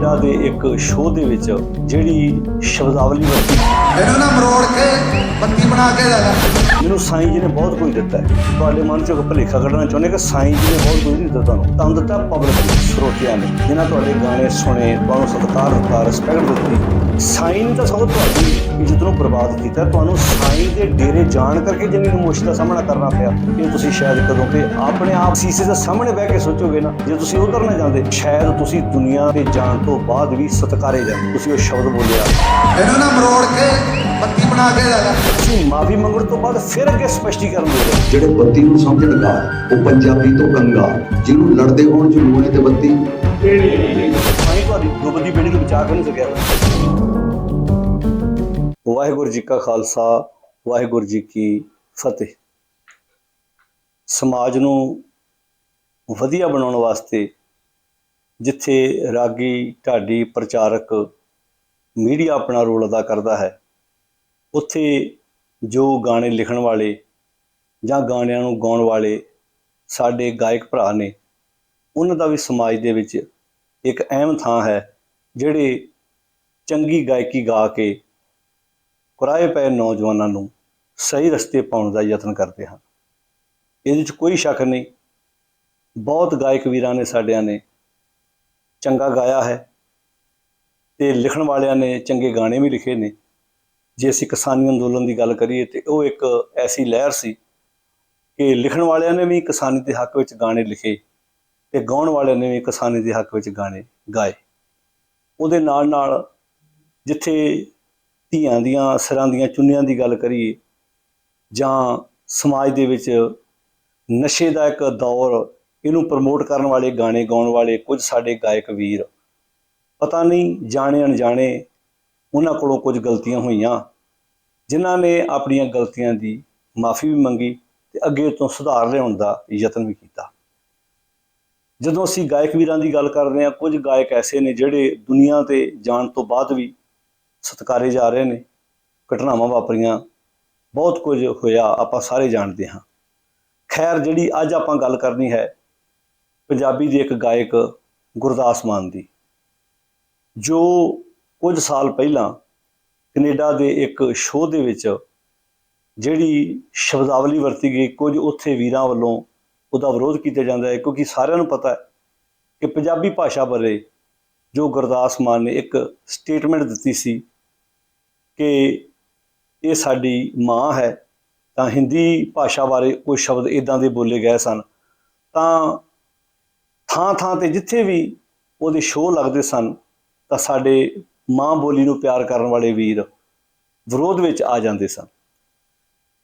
Canada ਦੇ ਇੱਕ show ਦੇ ਵਿੱਚ ਜਿਹੜੀ ਸ਼ਬਦਾਵਲੀ ਵਰਤੀ ਇਹਨੂੰ ਨਾ ਮਰੋੜ ਕੇ ਬੱਤੀ ਬਣਾ ਕੇ ਲੈ ਮੈਨੂੰ ਸਾਈਂ ਜੀ ਨੇ ਬਹੁਤ ਕੁਝ ਦਿੱਤਾ ਤੁਹਾਡੇ ਮਨ ਚੋਂ ਭਲੇਖਾ ਕੱਢਣਾ ਚਾਹੁੰਦੇ ਕਿ ਸਾਈਂ ਜੀ ਨੇ ਬਹੁਤ ਕੁਝ ਨਹੀਂ ਦਿੱਤਾ ਤੁਹਾਨੂੰ। ਤੁਹਾਨੂੰ ਦਿੱਤਾ ਪਬਲਿਕ ਸਰੋਤਿਆਂ ਨੇ, ਜਿਨ੍ਹਾਂ ਤੁਹਾਡੇ ਗਾਣੇ ਸੁਣੇ, ਤੁਹਾਨੂੰ ਸਤਿਕਾਰ ਦਿੱਤਾ ਰਿਸਪੈਕਟ ਦਿੱਤੀ। ਸਾਈਂ ਨੇ ਤਾਂ ਸਭ ਤੁਹਾਡੀ ਇੱਜ਼ਤ ਨੂੰ ਬਰਬਾਦ ਕੀਤਾ। ਤੁਹਾਨੂੰ ਸਾਈਂ ਦੇ ਡੇਰੇ ਜਾਣ ਕਰਕੇ ਜਿੰਨੀ ਨੂੰ ਮੁਸ਼ਕਲ ਦਾ ਸਾਹਮਣਾ ਕਰਨਾ ਪਿਆ। ਇਹ ਤੁਸੀਂ ਸ਼ਾਇਦ ਕਦੋਂ ਤੇ ਆਪਣੇ ਆਪ ਸੀਸੇ ਦੇ ਸਾਹਮਣੇ ਬਹਿ ਕੇ ਸੋਚੋਗੇ ਨਾ, ਜੇ ਤੁਸੀਂ ਉਧਰ ਨਾ ਜਾਂਦੇ, ਸ਼ਾਇਦ ਤੁਸੀਂ ਦੁਨੀਆ ਤੇ ਜਾਣ ਤੋਂ ਬਾਅਦ ਵੀ ਸਤਿਕਾਰੇ ਜਾਂਦੇ। ਤੁਸੀਂ ਉਹ ਸ਼ਬਦ ਬੋਲਿਆ। ਇਹਨੂੰ ਨਾ ਮਰੋੜ ਕੇ ਬੱਤੀ ਬਣਾ ਤੁਸੀਂ ਮਾਫੀ ਮੰਗਣ ਤੋਂ ਬਾਅਦ ਫਿਰ ਅੱਗੇ ਸਪਸ਼ਟੀਕਰਨ ਦੇ ਰਹੇ ਜਿਹੜੇ ਬੱਤੀ ਨੂੰ ਸਮਝਣਗਾ ਉਹ ਪੰਜਾਬੀ ਤੋਂ ਕੰਗਾ ਜਿਹਨੂੰ ਲੜਦੇ ਹੋਣ ਜਨੂਨੇ ਤੇ ਬੱਤੀ। ਸਾਈਂ ਤੁਹਾਡੀ ਡੁੱਬਦੀ ਬੇੜੀ ਨੂੰ ਬਚਾ ਨਹੀਂ ਸਕਿਆ। ਵਾਹਿਗੁਰੂ ਜੀ ਕਾ ਖਾਲਸਾ, ਵਾਹਿਗੁਰੂ ਜੀ ਕੀ ਫਤਿਹ। ਸਮਾਜ ਨੂੰ ਵਧੀਆ ਬਣਾਉਣ ਵਾਸਤੇ ਜਿੱਥੇ ਰਾਗੀ, ਢਾਡੀ ਪ੍ਰਚਾਰਕ ਮੀਡੀਆ ਆਪਣਾ ਰੋਲ ਅਦਾ ਕਰਦਾ ਹੈ ਉੱਥੇ ਜੋ ਗਾਣੇ ਲਿਖਣ ਵਾਲੇ ਜਾਂ ਗਾਣਿਆਂ ਨੂੰ ਗਾਉਣ ਵਾਲੇ ਸਾਡੇ ਗਾਇਕ ਭਰਾ ਨੇ, ਉਹਨਾਂ ਦਾ ਵੀ ਸਮਾਜ ਦੇ ਵਿੱਚ ਇੱਕ ਅਹਿਮ ਥਾਂ ਹੈ, ਜਿਹੜੇ ਚੰਗੀ ਗਾਇਕੀ ਗਾ ਕੇ ਕੁਰਾਏ ਪਏ ਨੌਜਵਾਨਾਂ ਨੂੰ ਸਹੀ ਰਸਤੇ ਪਾਉਣ ਦਾ ਯਤਨ ਕਰਦੇ ਹਨ। ਇਹਦੇ ਵਿੱਚ ਕੋਈ ਸ਼ੱਕ ਨਹੀਂ, ਬਹੁਤ ਗਾਇਕ ਵੀਰਾਂ ਨੇ ਸਾਡਿਆਂ ਨੇ ਚੰਗਾ ਗਾਇਆ ਹੈ ਤੇ ਲਿਖਣ ਵਾਲਿਆਂ ਨੇ ਚੰਗੇ ਗਾਣੇ ਵੀ ਲਿਖੇ ਨੇ। ਜੇ ਅਸੀਂ ਕਿਸਾਨੀ ਅੰਦੋਲਨ ਦੀ ਗੱਲ ਕਰੀਏ ਤੇ ਉਹ ਇੱਕ ਐਸੀ ਲਹਿਰ ਸੀ ਕਿ ਲਿਖਣ ਵਾਲਿਆਂ ਨੇ ਵੀ ਕਿਸਾਨੀ ਦੇ ਹੱਕ ਵਿੱਚ ਗਾਣੇ ਲਿਖੇ ਤੇ ਗਾਉਣ ਵਾਲਿਆਂ ਨੇ ਵੀ ਕਿਸਾਨੀ ਦੇ ਹੱਕ ਵਿੱਚ ਗਾਣੇ ਗਾਏ। ਉਹਦੇ ਨਾਲ ਨਾਲ ਜਿੱਥੇ ਧੀਆਂ ਦੀਆਂ, ਸਿਰਾਂ ਦੀਆਂ, ਚੁੰਨੀਆਂ ਦੀ ਗੱਲ ਕਰੀਏ ਜਾਂ ਸਮਾਜ ਦੇ ਵਿੱਚ ਨਸ਼ੇ ਦਾ ਇੱਕ ਦੌਰ, ਇਹਨੂੰ ਪ੍ਰਮੋਟ ਕਰਨ ਵਾਲੇ ਗਾਣੇ ਗਾਉਣ ਵਾਲੇ ਕੁਝ ਸਾਡੇ ਗਾਇਕ ਵੀਰ, ਪਤਾ ਨਹੀਂ ਜਾਣੇ ਅਣਜਾਣੇ ਉਹਨਾਂ ਕੋਲੋਂ ਕੁਝ ਗਲਤੀਆਂ ਹੋਈਆਂ। ਜਿਨ੍ਹਾਂ ਨੇ ਆਪਣੀਆਂ ਗਲਤੀਆਂ ਦੀ ਮਾਫੀ ਵੀ ਮੰਗੀ ਤੇ ਅੱਗੇ ਤੋਂ ਸੁਧਾਰ ਲਿਆਉਣ ਦਾ ਯਤਨ ਵੀ ਕੀਤਾ। ਜਦੋਂ ਅਸੀਂ ਗਾਇਕ ਵੀਰਾਂ ਦੀ ਗੱਲ ਕਰਦੇ ਹਾਂ, ਕੁਝ ਗਾਇਕ ਐਸੇ ਨੇ ਜਿਹੜੇ ਦੁਨੀਆ ਤੇ ਜਾਣ ਤੋਂ ਬਾਅਦ ਵੀ ਸਤਿਕਾਰੇ ਜਾ ਰਹੇ ਨੇ। ਘਟਨਾਵਾਂ ਵਾਪਰੀਆਂ, ਬਹੁਤ ਕੁਝ ਹੋਇਆ, ਆਪਾਂ ਸਾਰੇ ਜਾਣਦੇ ਹਾਂ। ਖੈਰ, ਜਿਹੜੀ ਅੱਜ ਆਪਾਂ ਗੱਲ ਕਰਨੀ ਹੈ, ਪੰਜਾਬੀ ਦੇ ਇੱਕ ਗਾਇਕ ਗੁਰਦਾਸ ਮਾਨ ਦੀ, ਜੋ ਕੁਝ ਸਾਲ ਪਹਿਲਾਂ ਕੈਨੇਡਾ ਦੇ ਇੱਕ ਸ਼ੋਅ ਦੇ ਵਿੱਚ ਜਿਹੜੀ ਸ਼ਬਦਾਵਲੀ ਵਰਤੀ ਗਈ, ਕੁਝ ਉੱਥੇ ਵੀਰਾਂ ਵੱਲੋਂ ਉਹਦਾ ਵਿਰੋਧ ਕੀਤਾ ਜਾਂਦਾ ਹੈ, ਕਿਉਂਕਿ ਸਾਰਿਆਂ ਨੂੰ ਪਤਾ ਹੈ ਕਿ ਪੰਜਾਬੀ ਭਾਸ਼ਾ ਬਾਰੇ ਜੋ ਗੁਰਦਾਸ ਮਾਨ ਨੇ ਇੱਕ ਸਟੇਟਮੈਂਟ ਦਿੱਤੀ ਸੀ ਕਿ ਇਹ ਸਾਡੀ ਮਾਂ ਹੈ, ਤਾਂ ਹਿੰਦੀ ਭਾਸ਼ਾ ਬਾਰੇ ਕੋਈ ਸ਼ਬਦ ਇਦਾਂ ਦੇ ਬੋਲੇ ਗਏ ਸਨ, ਤਾਂ ਥਾਂ ਥਾਂ ਤੇ ਜਿੱਥੇ ਵੀ ਉਹਦੇ ਸ਼ੋਅ ਲੱਗਦੇ ਸਨ, ਤਾਂ ਸਾਡੇ ਮਾਂ ਬੋਲੀ ਨੂੰ ਪਿਆਰ ਕਰਨ ਵਾਲੇ ਵੀਰ ਵਿਰੋਧ ਵਿੱਚ ਆ ਜਾਂਦੇ ਸਨ।